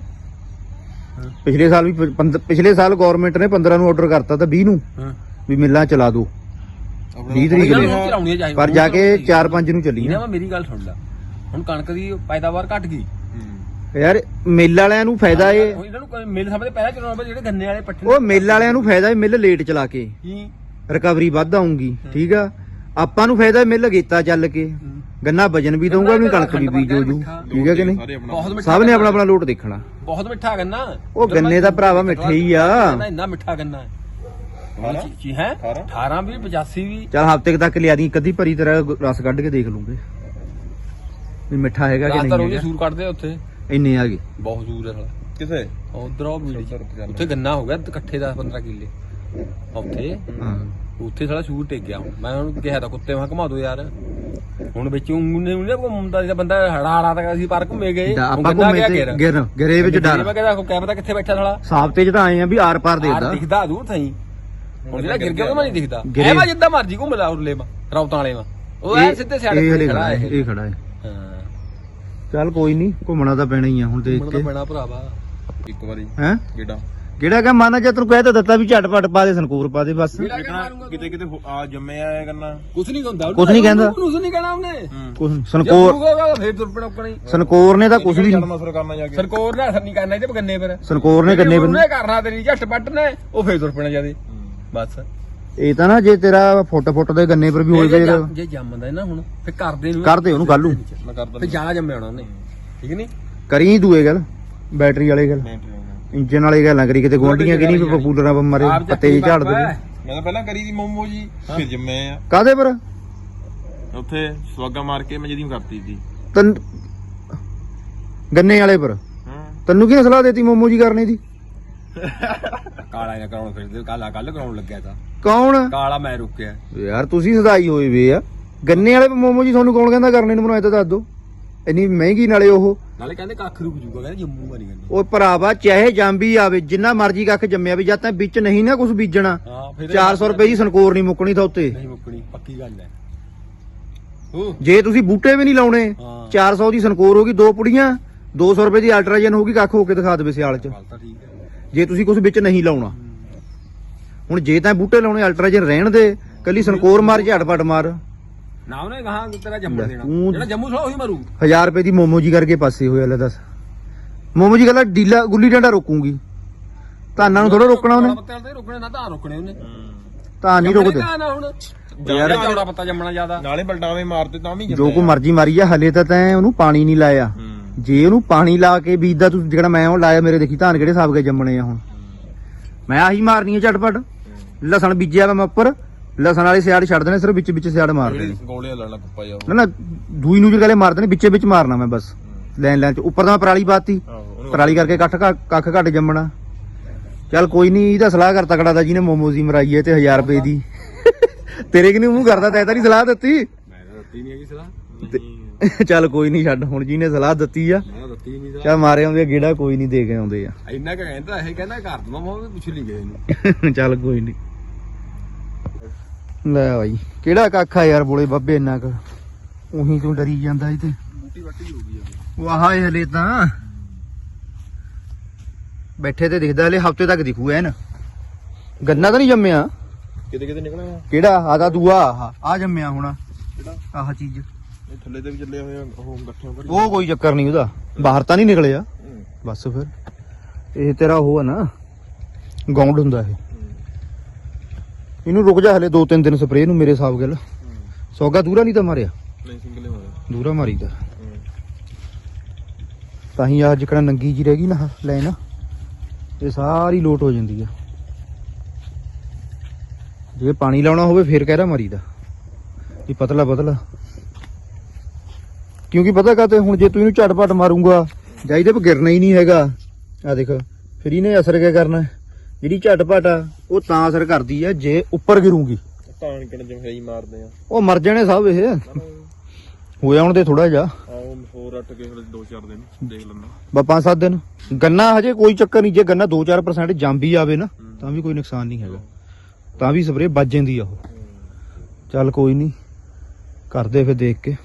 [SPEAKER 1] ਪਿਛਲੇ ਸਾਲ ਵੀ ਪਿਛਲੇ ਸਾਲ ਗਵਰਨਮੈਂਟ ਨੇ 15 ਨੂੰ ਆਰਡਰ ਕਰਤਾ ਤਾਂ 20 ਨੂੰ।
[SPEAKER 3] ਹਾਂ।
[SPEAKER 1] ਵੀ ਮਿੱਲਾਂ ਚਲਾ ਦਿਓ 20 ਤਰੀਕ
[SPEAKER 3] ਇਹਨਾਂ
[SPEAKER 1] ਦੇ
[SPEAKER 3] ਨੂੰ ਚਲਾਉਣੀ ਚਾਹੀਦੀ
[SPEAKER 1] ਪਰ ਜਾ ਕੇ 4-5 ਨੂੰ ਚੱਲੀ
[SPEAKER 3] ਇਹਨਾਂ
[SPEAKER 1] ਨਾ
[SPEAKER 3] ਵਾ ਮੇਰੀ ਗੱਲ ਸੁਣ ਲੈ। ਹੁਣ ਕਣਕ ਦੀ ਪੈਦਾਵਾਰ ਘਟ ਗਈ।
[SPEAKER 1] ਯਾਰ ਮਿੱਲ ਵਾਲਿਆਂ ਨੂੰ ਫਾਇਦਾ ਏ
[SPEAKER 3] ਹੁਣ ਇਹਨਾਂ ਨੂੰ ਮਿਲ ਸਮਝਦੇ ਪਹਿਲਾਂ ਚਲਾਉਣਾ ਪਏ ਜਿਹੜੇ ਗੰਨੇ ਵਾਲੇ ਪੱਠੇ
[SPEAKER 1] ਉਹ ਮਿੱਲ ਵਾਲਿਆਂ ਨੂੰ ਫਾਇਦਾ ਏ ਮਿੱਲ ਲੇਟ ਚਲਾ ਕੇ।
[SPEAKER 3] ਕੀ?
[SPEAKER 1] ਰਿਕਵਰੀ ਵੱਧ ਆਉਂਗੀ ਠੀਕ ਆ? ਆਪਾਂ ਨੂੰ ਫਾਇਦਾ ਏ ਮਿੱਲ ਗੇਤਾ ਚੱਲ ਕੇ। ਗੰਨਾ ਵਜਨ ਵੀ ਦਊਗਾ ਵੀ ਕਣਕ ਵੀ ਬੀਜ ਹੋ ਜੂ ਠੀਕ ਹੈ ਕਿ ਨਹੀਂ?
[SPEAKER 3] ਬਹੁਤ ਮਿੱਠਾ
[SPEAKER 1] ਸਭ ਨੇ ਆਪਣਾ ਆਪਣਾ ਲੋਟ ਦੇਖਣਾ।
[SPEAKER 3] ਬਹੁਤ ਮਿੱਠਾ ਗੰਨਾ।
[SPEAKER 1] ਉਹ ਗੰਨੇ ਦਾ ਭਰਾਵਾ ਮਿੱਠੇ ਹੀ ਆ।
[SPEAKER 3] ਨਾ ਇੰਨਾ ਮਿੱਠਾ ਗੰਨਾ ਹੈ। ਜੀ ਹੈ? 18 ਵੀ 85 ਵੀ
[SPEAKER 1] ਚੱਲ ਹਫ਼ਤੇ ਤੱਕ ਲਿਆ ਦੀ ਕਦੀ ਭਰੀ ਤੇਰਾ ਰਸ ਕੱਢ ਕੇ ਦੇਖ ਲੂੰਗੇ। ਵੀ ਮਿੱਠਾ ਹੈਗਾ ਕਿ ਨਹੀਂ
[SPEAKER 3] ਰੋਜ਼
[SPEAKER 1] ਹੈਗਾ?
[SPEAKER 3] ਸੂਰ ਕੱਢਦੇ ਉੱਥੇ।
[SPEAKER 1] ਇੰਨੇ ਆ ਗਏ।
[SPEAKER 3] ਬਹੁਤ ਸੂਰ ਹੈ ਸਾਲਾ।
[SPEAKER 4] ਕਿਥੇ?
[SPEAKER 3] ਉਧਰ ਉਹ ਮੀਲੀ ਚ। ਉੱਥੇ ਗੰਨਾ ਹੋ ਗਿਆ ਇਕੱਠੇ 10 15 ਕਿੱਲੇ। ਉੱਥੇ?
[SPEAKER 1] ਹਾਂ।
[SPEAKER 3] ਉੱਥੇ ਸਾਲਾ ਸ਼ੂਟ ਟਿਕ ਗਿਆ ਹੁਣ। ਮੈਂ ਉਹਨੂੰ ਕਿਹਾ ਤਾਂ ਕੁੱਤੇ ਮੈਂ ਘੁਮਾ ਦੋ ਯਾਰ। ਹੁਣ ਵਿੱਚ ਉਹਨੇ ਉਹਨੇ ਘੁੰਮਦਾ ਜਿਹੜਾ ਬੰਦਾ ਹੜਾ ਹੜਾ ਤੱਕ ਅਸੀਂ ਪਾਰ ਘੁੰਮੇ ਗਏ।
[SPEAKER 1] ਆਪਾਂ
[SPEAKER 3] ਗੰਨਾ
[SPEAKER 1] ਘੁੰਮੇ
[SPEAKER 3] ਗਿਆ
[SPEAKER 1] ਤੇ
[SPEAKER 3] ਘੇਰ।
[SPEAKER 1] ਗਿਰ ਗਿਰੇ ਵਿੱਚ ਡਰ
[SPEAKER 3] ਮੈਂ ਕਹਿੰਦਾ ਕਿਆ ਪਤਾ ਕਿੱਥੇ ਬੈਠਾ ਸਾਲਾ?
[SPEAKER 1] ਸਾਫਤੇ ਚ ਤਾਂ ਆਏ ਆ ਵੀ ਆਰ ਪਾਰ
[SPEAKER 3] ਆਰ
[SPEAKER 1] ਦੇਦਾ
[SPEAKER 3] ਦਿਖਦਾ ਦੂਰ ਥਈ। ਹੁਣ ਜਿਹੜਾ ਗਿਰ ਗਿਆ ਉਹ ਨਹੀਂ ਦਿਖਦਾ। ਐ ਵਾ ਜਿੱਦਾਂ ਮਰਜ਼ੀ ਘੁੰਮ ਲਾ ਉਰਲੇ ਮਾ ਰੌਤਾਂ ਵਾਲੇ ਮਾ। ਉਹ ਐ ਸਿੱਧੇ ਸਿਆੜੇ
[SPEAKER 1] ਇਹ
[SPEAKER 3] ਤੇ ਖੜਾ ਹੈ
[SPEAKER 1] ਇਹ। ਖੜਾ ਹੈ।
[SPEAKER 3] ਹਾਂ।
[SPEAKER 1] ਚੱਲ ਕੋਈ ਨਹੀਂ ਘੁੰਮਣਾ ਤਾਂ ਪੈਣਾ ਹੀ ਆ ਹੁਣ ਦੇਖ ਕੇ
[SPEAKER 3] ਤਾਂ ਬਣਾ ਭਰਾਵਾ।
[SPEAKER 4] ਇੱਕ ਵਾਰੀ।
[SPEAKER 1] ਹੈ?
[SPEAKER 4] ਗੇੜਾ।
[SPEAKER 1] ਕਿਹੜਾ ਕਹ ਮਾਨਾ ਜੇ ਤੈਨੂੰ ਕਹਿ ਤਾਂ ਦਿੱਤਾ ਵੀ ਝਟਪਟ ਪਾ ਦੇ ਸੰਕੂਰ ਪਾ ਦੇ ਬਸ।
[SPEAKER 4] ਕਿਤੇ ਕਿਤੇ ਆ ਜੰਮਿਆ ਆਇਆ ਕਰਨਾ।
[SPEAKER 3] ਕੁਛ ਨਹੀਂ ਹੁੰਦਾ
[SPEAKER 1] ਕੁਛ ਨਹੀਂ ਕਹਿੰਦਾ।
[SPEAKER 3] ਕੁਛ ਨਹੀਂ ਕਹਿਣਾ ਉਹਨੇ। ਜੇ
[SPEAKER 1] ਸੰਕੋਰ
[SPEAKER 3] ਫੇਰ ਤੁਰ ਪਣਾ ਆਪਣੀ
[SPEAKER 1] ਸੰਕੋਰ ਨੇ ਤਾਂ ਕੁਛ ਵੀ
[SPEAKER 4] ਜਨਮ ਅਸਰ ਕਰਨਾ ਜਾ ਕੇ।
[SPEAKER 3] ਸਰਕੋਰ ਨੇ ਅਸਰ ਨਹੀਂ ਕਰਨਾ ਇਹਦੇ ਗੰਨੇ ਪਰ
[SPEAKER 1] ਸੰਕੋਰ ਨੇ ਕੰਨੇ
[SPEAKER 3] ਉਹਨੇ ਕਰਨਾ ਤੇਰੀ ਝੱਟ ਪੱਟ ਨੇ ਉਹ ਫੇਰ ਤੁਰ ਪੈਣਾ ਜਾਦੇ। ਬਸ।
[SPEAKER 1] ਇਹ ਤਾਂ ਨਾ ਜੇ ਤੇਰਾ ਫੁੱਟ ਫੁੱਟ ਦੇ ਗੰਨੇ ਪਰ ਵੀ ਹੋ
[SPEAKER 3] ਜੇ ਜੰਮ- ਜੇ ਜੰਮਦਾ ਹੈ ਨਾ ਹੁਣ ਫੇਰ ਕਰਦੇ ਨੂੰ।
[SPEAKER 1] ਕਰਦੇ ਉਹਨੂੰ ਕੱਲੂ
[SPEAKER 4] ਮੈਂ ਕਰਦਾ
[SPEAKER 3] ਫੇਰ ਜ਼ਿਆਦਾ ਜੰਮਿਆ ਹੋਣਾ ਉਹਨੇ। ਠੀਕ ਨਹੀਂ
[SPEAKER 1] ਕਰੀ ਦੂਏ ਗੱਲ ਬੈਟਰੀ ਵਾਲੇ ਗੱਲ। ਇੰਜਨ ਵਾਲੇ ਗੱਲਾਂ ਕਰੀ ਕਿਤੇ ਗੁਆਂਢੀਆਂ ਕਿ ਨਹੀਂ ਪਪੂਲਰਾਂ ਪਰ ਮਾਰੇ
[SPEAKER 3] ਆਪ
[SPEAKER 1] ਪੱਤੇ ਜਿਹੇ ਝਾੜ ਦੇ
[SPEAKER 4] ਮੈਂ ਤਾਂ ਪਹਿਲਾਂ ਕਰੀ ਦੀ ਮੋਮੋ ਜੀ ਫਿਰ ਜੰਮੇ ਆ।
[SPEAKER 1] ਕਾਦੇ ਪਰ?
[SPEAKER 4] ਉੱਥੇ ਸਵਾਗਾ ਮਾਰ ਕੇ ਮੈਂ ਜਿਹਦੀ ਕਰਤੀ ਸੀ।
[SPEAKER 1] ਤਨ ਗੰਨੇ ਵਾਲੇ ਪਰ।
[SPEAKER 4] ਹਾਂ।
[SPEAKER 1] ਤੈਨੂੰ ਕੀ ਸਲਾਹ ਦੇਤੀ ਮੋਮੋ ਜੀ ਕਰਨੇ ਦੀ?
[SPEAKER 3] ਕਾਲਾ ਜਾਂ ਕਰਾਉਣ ਫਿਰਦੇ ਕਾਲਾ ਕੱਲ ਕਰਾਉਣ ਲੱਗਿਆ ਤਾਂ।
[SPEAKER 1] ਕੌਣ?
[SPEAKER 3] ਕਾਲਾ ਮੈਂ ਰੁਕਿਆ।
[SPEAKER 1] ਯਾਰ ਤੁਸੀਂ ਸਦਾਈ ਹੋਏ ਵੇ ਆ। ਗੰਨੇ ਵਾਲੇ ਮੋਮੋ ਜੀ ਤੁਹਾਨੂੰ ਕੌਣ ਕਹਿੰਦਾ ਕਰਨੇ ਨੂੰ ਬਣਾਏ ਤਾਂ ਦੱਸ ਦੋ। ਇੰਨੀ ਮਹਿੰਗੀ ਨਾਲੇ ਉਹ।
[SPEAKER 3] ਨਾਲੇ ਕਹਿੰਦੇ ਕੱਖ ਰੁਕ ਜੂਗਾ ਕਹਿੰਦੇ ਜੰਮੂ ਮਾਰੀ ਕਹਿੰਦੇ।
[SPEAKER 1] ਉਹ ਭਰਾਵਾ ਚਾਹੇ ਜਾਂਬੀ ਆਵੇ ਜਿੰਨਾ ਮਰਜ਼ੀ ਕੱਖ ਜੰਮਿਆ ਵੀ ਜਦ ਤੱਕ ਵਿੱਚ ਨਹੀਂ ਨਾ ਕੁਝ ਬੀਜਣਾ।
[SPEAKER 3] ਹਾਂ ਫਿਰ
[SPEAKER 1] 400 ਰੁਪਏ ਦੀ ਸੰਕੋਰ ਨਹੀਂ ਮੁੱਕਣੀ ਤਾਂ ਉੱਤੇ।
[SPEAKER 3] ਨਹੀਂ ਮੁੱਕਣੀ ਪੱਕੀ ਗੱਲ ਹੈ।
[SPEAKER 1] ਜੇ ਤੁਸੀਂ ਬੂਟੇ ਵੀ ਨਹੀਂ ਲਾਉਣੇ
[SPEAKER 3] ਹਾਂ।
[SPEAKER 1] 400 ਦੀ ਸੰਕੋਰ ਹੋਗੀ ਦੋ ਪੁੜੀਆਂ 200 ਰੁਪਏ ਦੀ ਅਲਟਰਾਜਨ ਹੋਗੀ ਕੱਖ ਹੋ ਕੇ ਦਿਖਾ ਦੇਵੇ ਸਿਆਲ ਚ।
[SPEAKER 3] ਗੱਲ ਤਾਂ ਠੀਕ ਹੈ।
[SPEAKER 1] ਜੇ ਤੁਸੀਂ ਕੁਝ ਵਿੱਚ ਨਹੀਂ ਲਾਉਣਾ। ਹੁਣ ਜੇ ਤਾਂ ਬੂਟੇ ਲਾਉਣੇ ਅਲਟਰਾਜਨ ਰਹਿਣ ਦੇ ਕੱਲੀ ਸੰਕੋਰ ਮਾਰ ਝਟਪਟ ਮਾਰ।
[SPEAKER 3] ਨਾ ਉਹਨੇ ਕਹਾ ਤੇਰਾ ਜੰਮਣ ਦੇਣਾ। ਜਿਹੜਾ ਜੰਮੂ ਸੋ ਉਹੀ ਮਰੂ।
[SPEAKER 1] 1000 ਰੁਪਏ ਦੀ ਮੋਮੋ ਜੀ ਕਰਕੇ ਪਾਸੇ ਹੋਇਆ ਲੈ ਦੱਸ। ਮੋਮੋ ਜੀ ਕਹਿੰਦਾ ਡੀਲਾ ਗੁੱਲੀ ਡੰਡਾ ਰੋਕੂਗੀ। ਧਾਨਾਂ ਨੂੰ ਥੋੜਾ ਰੋਕਣਾ ਉਹਨੇ।
[SPEAKER 3] ਪੱਤਿਆਂ ਤੇ ਰੋਕਣੇ ਨਾ ਤਾਂ ਰੋਕਣੇ ਉਹਨੇ।
[SPEAKER 1] ਤਾਂ ਨਹੀਂ ਰੋਕਦੇ।
[SPEAKER 4] ਯਾਰ-
[SPEAKER 3] ਚੌੜਾ ਪੱਤਾ ਜੰਮਣਾ ਜ਼ਿਆਦਾ।
[SPEAKER 4] ਨਾਲੇ ਬਲਟਾਵੇਂ ਮਾਰਦੇ ਤਾਂ ਵੀ
[SPEAKER 1] ਜੋ ਕੋ ਮਰਜ਼ੀ ਮਾਰੀ ਆ ਹਲੇ ਤਾਂ ਤੈਂ ਉਹਨੂੰ ਪਾਣੀ ਨਹੀਂ ਲਾਇਆ। ਜੇ ਉਹਨੂੰ ਪਾਣੀ ਲਾ ਕੇ ਬੀਜਦਾ ਤੂੰ ਜਿਹੜਾ ਮੈਂ ਉਹ ਲਾਇਆ ਮੇਰੇ ਦੇਖੀ ਧਾਨ ਕਿਹੜੇ ਹਿਸਾਬ ਕੇ ਜੰਮਣੇ ਆ ਹੁਣ। ਮੈਂ ਆਹੀ ਮਾਰਨੀ ਆ ਝਟਪਟ। ਲਸਣ ਬੀਜਿਆ ਮੈਂ ਉੱਪਰ ਲਸਣ ਵਾਲੇ ਸਿਆੜ ਛੱਡ ਦੇਣੇ ਸਿਰਫ ਵਿੱਚ ਵਿੱਚ ਸਿਆੜ ਮਾਰ ਦੇਣੇ।
[SPEAKER 4] ਗੋਲੇ ਲੜਨਾ ਪੱਪਾ ਜਾ
[SPEAKER 1] ਨਾ ਨਾ ਦੂਈ ਨੂੰ ਜਿਹੜੇ ਮਾਰ ਦੇਣੇ ਵਿੱਚੇ ਵਿੱਚ ਮਾਰਨਾ ਮੈਂ ਬਸ। ਲੈਣ ਲੈਣ ਚ। ਉੱਪਰ ਤਾਂ ਮੈਂ ਪਰਾਲੀ ਪਾਤੀ। ਪਰਾਲੀ ਕਰਕੇ ਕੱਠ ਕੱਖ ਘੱਟ ਜੰਮਣਾ। ਚੱਲ ਕੋਈ ਨਹੀਂ ਇਹਦਾ ਸਲਾਹ ਕਰ ਤਕੜਾ ਦਾ ਜਿਹਨੇ ਮੋਮੋਜ਼ ਦੀ ਮਰਾਈ ਹੈ ਤੇ 1000 ਰੁਪਏ ਦੀ। ਤੇਰੇ ਕਿ ਨਹੀਂ ਮੂੰਹ ਕਰਦਾ ਤੈ ਤਾਂ ਨਹੀਂ ਸਲਾਹ ਦਿੱਤੀ।
[SPEAKER 3] ਮੈਂ ਤਾਂ ਦਿੱਤੀ ਨਹੀਂ ਹੈਗੀ ਸਲਾਹ।
[SPEAKER 1] ਚੱਲ ਕੋਈ ਨਹੀਂ ਛੱਡ ਹੁਣ ਜਿਹਨੇ ਸਲਾਹ ਦਿੱਤੀ ਆ
[SPEAKER 3] ਮੈਂ ਦਿੱਤੀ
[SPEAKER 1] ਚੱਲ ਮਾਰੇ ਆਉਂਦੇ ਆ ਗੇੜਾ ਕੋਈ ਨਹੀਂ ਦੇ ਕੇ ਆਉਂਦੇ ਆ।
[SPEAKER 3] ਇੰਨਾ ਕੁ ਕਹਿੰਦਾ ਇਹ ਕਹਿੰਦਾ ਘਰ ਦਮਾ ਮੈਂ ਵੀ ਪੁੱਛ ਲਈ ਗਏ ਇਹਨੂੰ
[SPEAKER 1] ਚੱਲ ਕੋਈ ਨਹੀਂ। ਲੈ ਬਾਈ ਕਿਹੜਾ ਕੱਖ ਯਾਰ ਬੋਲੇ ਬੱਬੇ ਇੰਨਾ ਕੁ? ਉਹੀ ਤੂੰ ਡਰੀ ਜਾਂਦਾ ਇਹ ਤੇ।
[SPEAKER 3] ਬੂਟੀ ਵੱਟੀ ਹੋ ਗਈ ਆ।
[SPEAKER 1] ਵਾਹ ਇਹ ਹਲੇ ਤਾਂ। ਬੈਠੇ ਤੇ ਦਿਖਦਾ ਹਲੇ ਹਫ਼ਤੇ ਤੱਕ ਦਿਖੂ ਐਨ। ਗੰਨਾ ਤਾਂ ਨਹੀਂ ਜੰਮਿਆ?
[SPEAKER 4] ਕਿਤੇ ਕਿਤੇ ਨਿਕਲਿਆ।
[SPEAKER 1] ਕਿਹੜਾ? ਆ ਦਾ ਦੂਆ ਆਹ ਆ ਜੰਮਿਆ ਹੋਣਾ।
[SPEAKER 4] ਕਿਹੜਾ?
[SPEAKER 1] ਆਹ ਚੀਜ਼।
[SPEAKER 4] ਇਹ ਥੱਲੇ ਤੇ ਵੀ ਚੱਲੇ ਹੋਏ ਆ ਉਹ ਗੱਠਿਆਂ ਪਰ
[SPEAKER 1] ਉਹ ਕੋਈ ਚੱਕਰ ਨਹੀਂ ਉਹਦਾ। ਬਾਹਰ ਤਾਂ ਨਹੀਂ ਨਿਕਲਿਆ ਬਸ ਫਿਰ। ਇਹ ਤੇਰਾ ਉਹ ਆ ਨਾ ਗਾਉਂਡ ਹੁੰਦਾ ਇਹ। ਇਹਨੂੰ ਰੁਕ ਜਾ ਹਲੇ 2-3 ਦਿਨ ਸਪਰੇਅ ਨੂੰ ਮੇਰੇ ਹਿਸਾਬ ਗੱਲ। ਸੌਗਾ ਦੂਰਾ ਨਹੀਂ ਤਾਂ ਮਾਰਿਆ।
[SPEAKER 4] ਨਹੀਂ ਸਿੰਗਲੇ ਹੋਏ
[SPEAKER 1] ਦੂਰਾ ਮਾਰੀਦਾ ਤਾਂ। ਹੀ। ਆ ਜਿਕਣਾ ਨੰਗੀ ਜੀ ਰਹਿ ਗਈ ਨਾ ਲੈਣ ਇਹ ਸਾਰੀ ਲੋਟ ਹੋ ਜਾਂਦੀ ਆ। ਜੇ ਪਾਣੀ ਲਾਉਣਾ ਹੋਵੇ ਫੇਰ ਕਹਿਰਾ ਮਾਰੀਦਾ ਇਹ ਪਤਲਾ ਪਤਲਾ ਕਿਉਂਕਿ ਪਤਾ ਕਾਤੇ ਹੁਣ ਜੇ ਤੂੰ ਇਹਨੂੰ ਝਟਪਟ ਮਾਰੂੰਗਾ ਜਾਂ ਇਹਦੇ 'ਤੇ ਗਿਰਨਾ ਹੀ ਨਹੀਂ ਹੈਗਾ। ਆ ਦੇਖ ਫਿਰ ਇਹਨੇ ਅਸਰ ਕਿਆ ਕਰਨਾ? ਜਿਹੜੀ ਝਟਪਟ ਆ ਉਹ ਤਾਂ ਅਸਰ ਕਰਦੀ ਆ ਜੇ ਉੱਪਰ ਗਿਰੂਗੀ।
[SPEAKER 4] ਤਾਂ ਕਿਣ ਜਿਵੇਂ ਹੀ ਮਾਰਦੇ ਆ।
[SPEAKER 1] ਉਹ ਮਰ ਜਾਣੇ ਸਭ ਇਹ। ਹੋਇਆ ਹੁਣ ਤੇ ਥੋੜਾ ਜਿਹਾ।
[SPEAKER 4] ਹੋਰ ਅੱਟ ਕੇ ਹਲੇ 2-4 ਦਿਨ ਦੇਖ ਲੈਂਦਾ।
[SPEAKER 1] ਬਾ ਪੰਜ ਸੱਤ ਦਿਨ। ਗੰਨਾ ਹਜੇ ਕੋਈ ਚੱਕਰ ਨਹੀਂ ਜੇ ਗੰਨਾ 2-4% ਜੰਮ ਵੀ ਆਵੇ ਨਾ ਤਾਂ ਵੀ ਕੋਈ ਨੁਕਸਾਨ ਨਹੀਂ ਹੈਗਾ। ਤਾਂ ਵੀ ਸਪਰੇ ਵੱਜ ਜਾਂਦੀ ਆ ਉਹ। ਚੱਲ ਕੋਈ ਨਹੀਂ ਕਰਦੇ ਫਿਰ ਦੇਖ ਕੇ।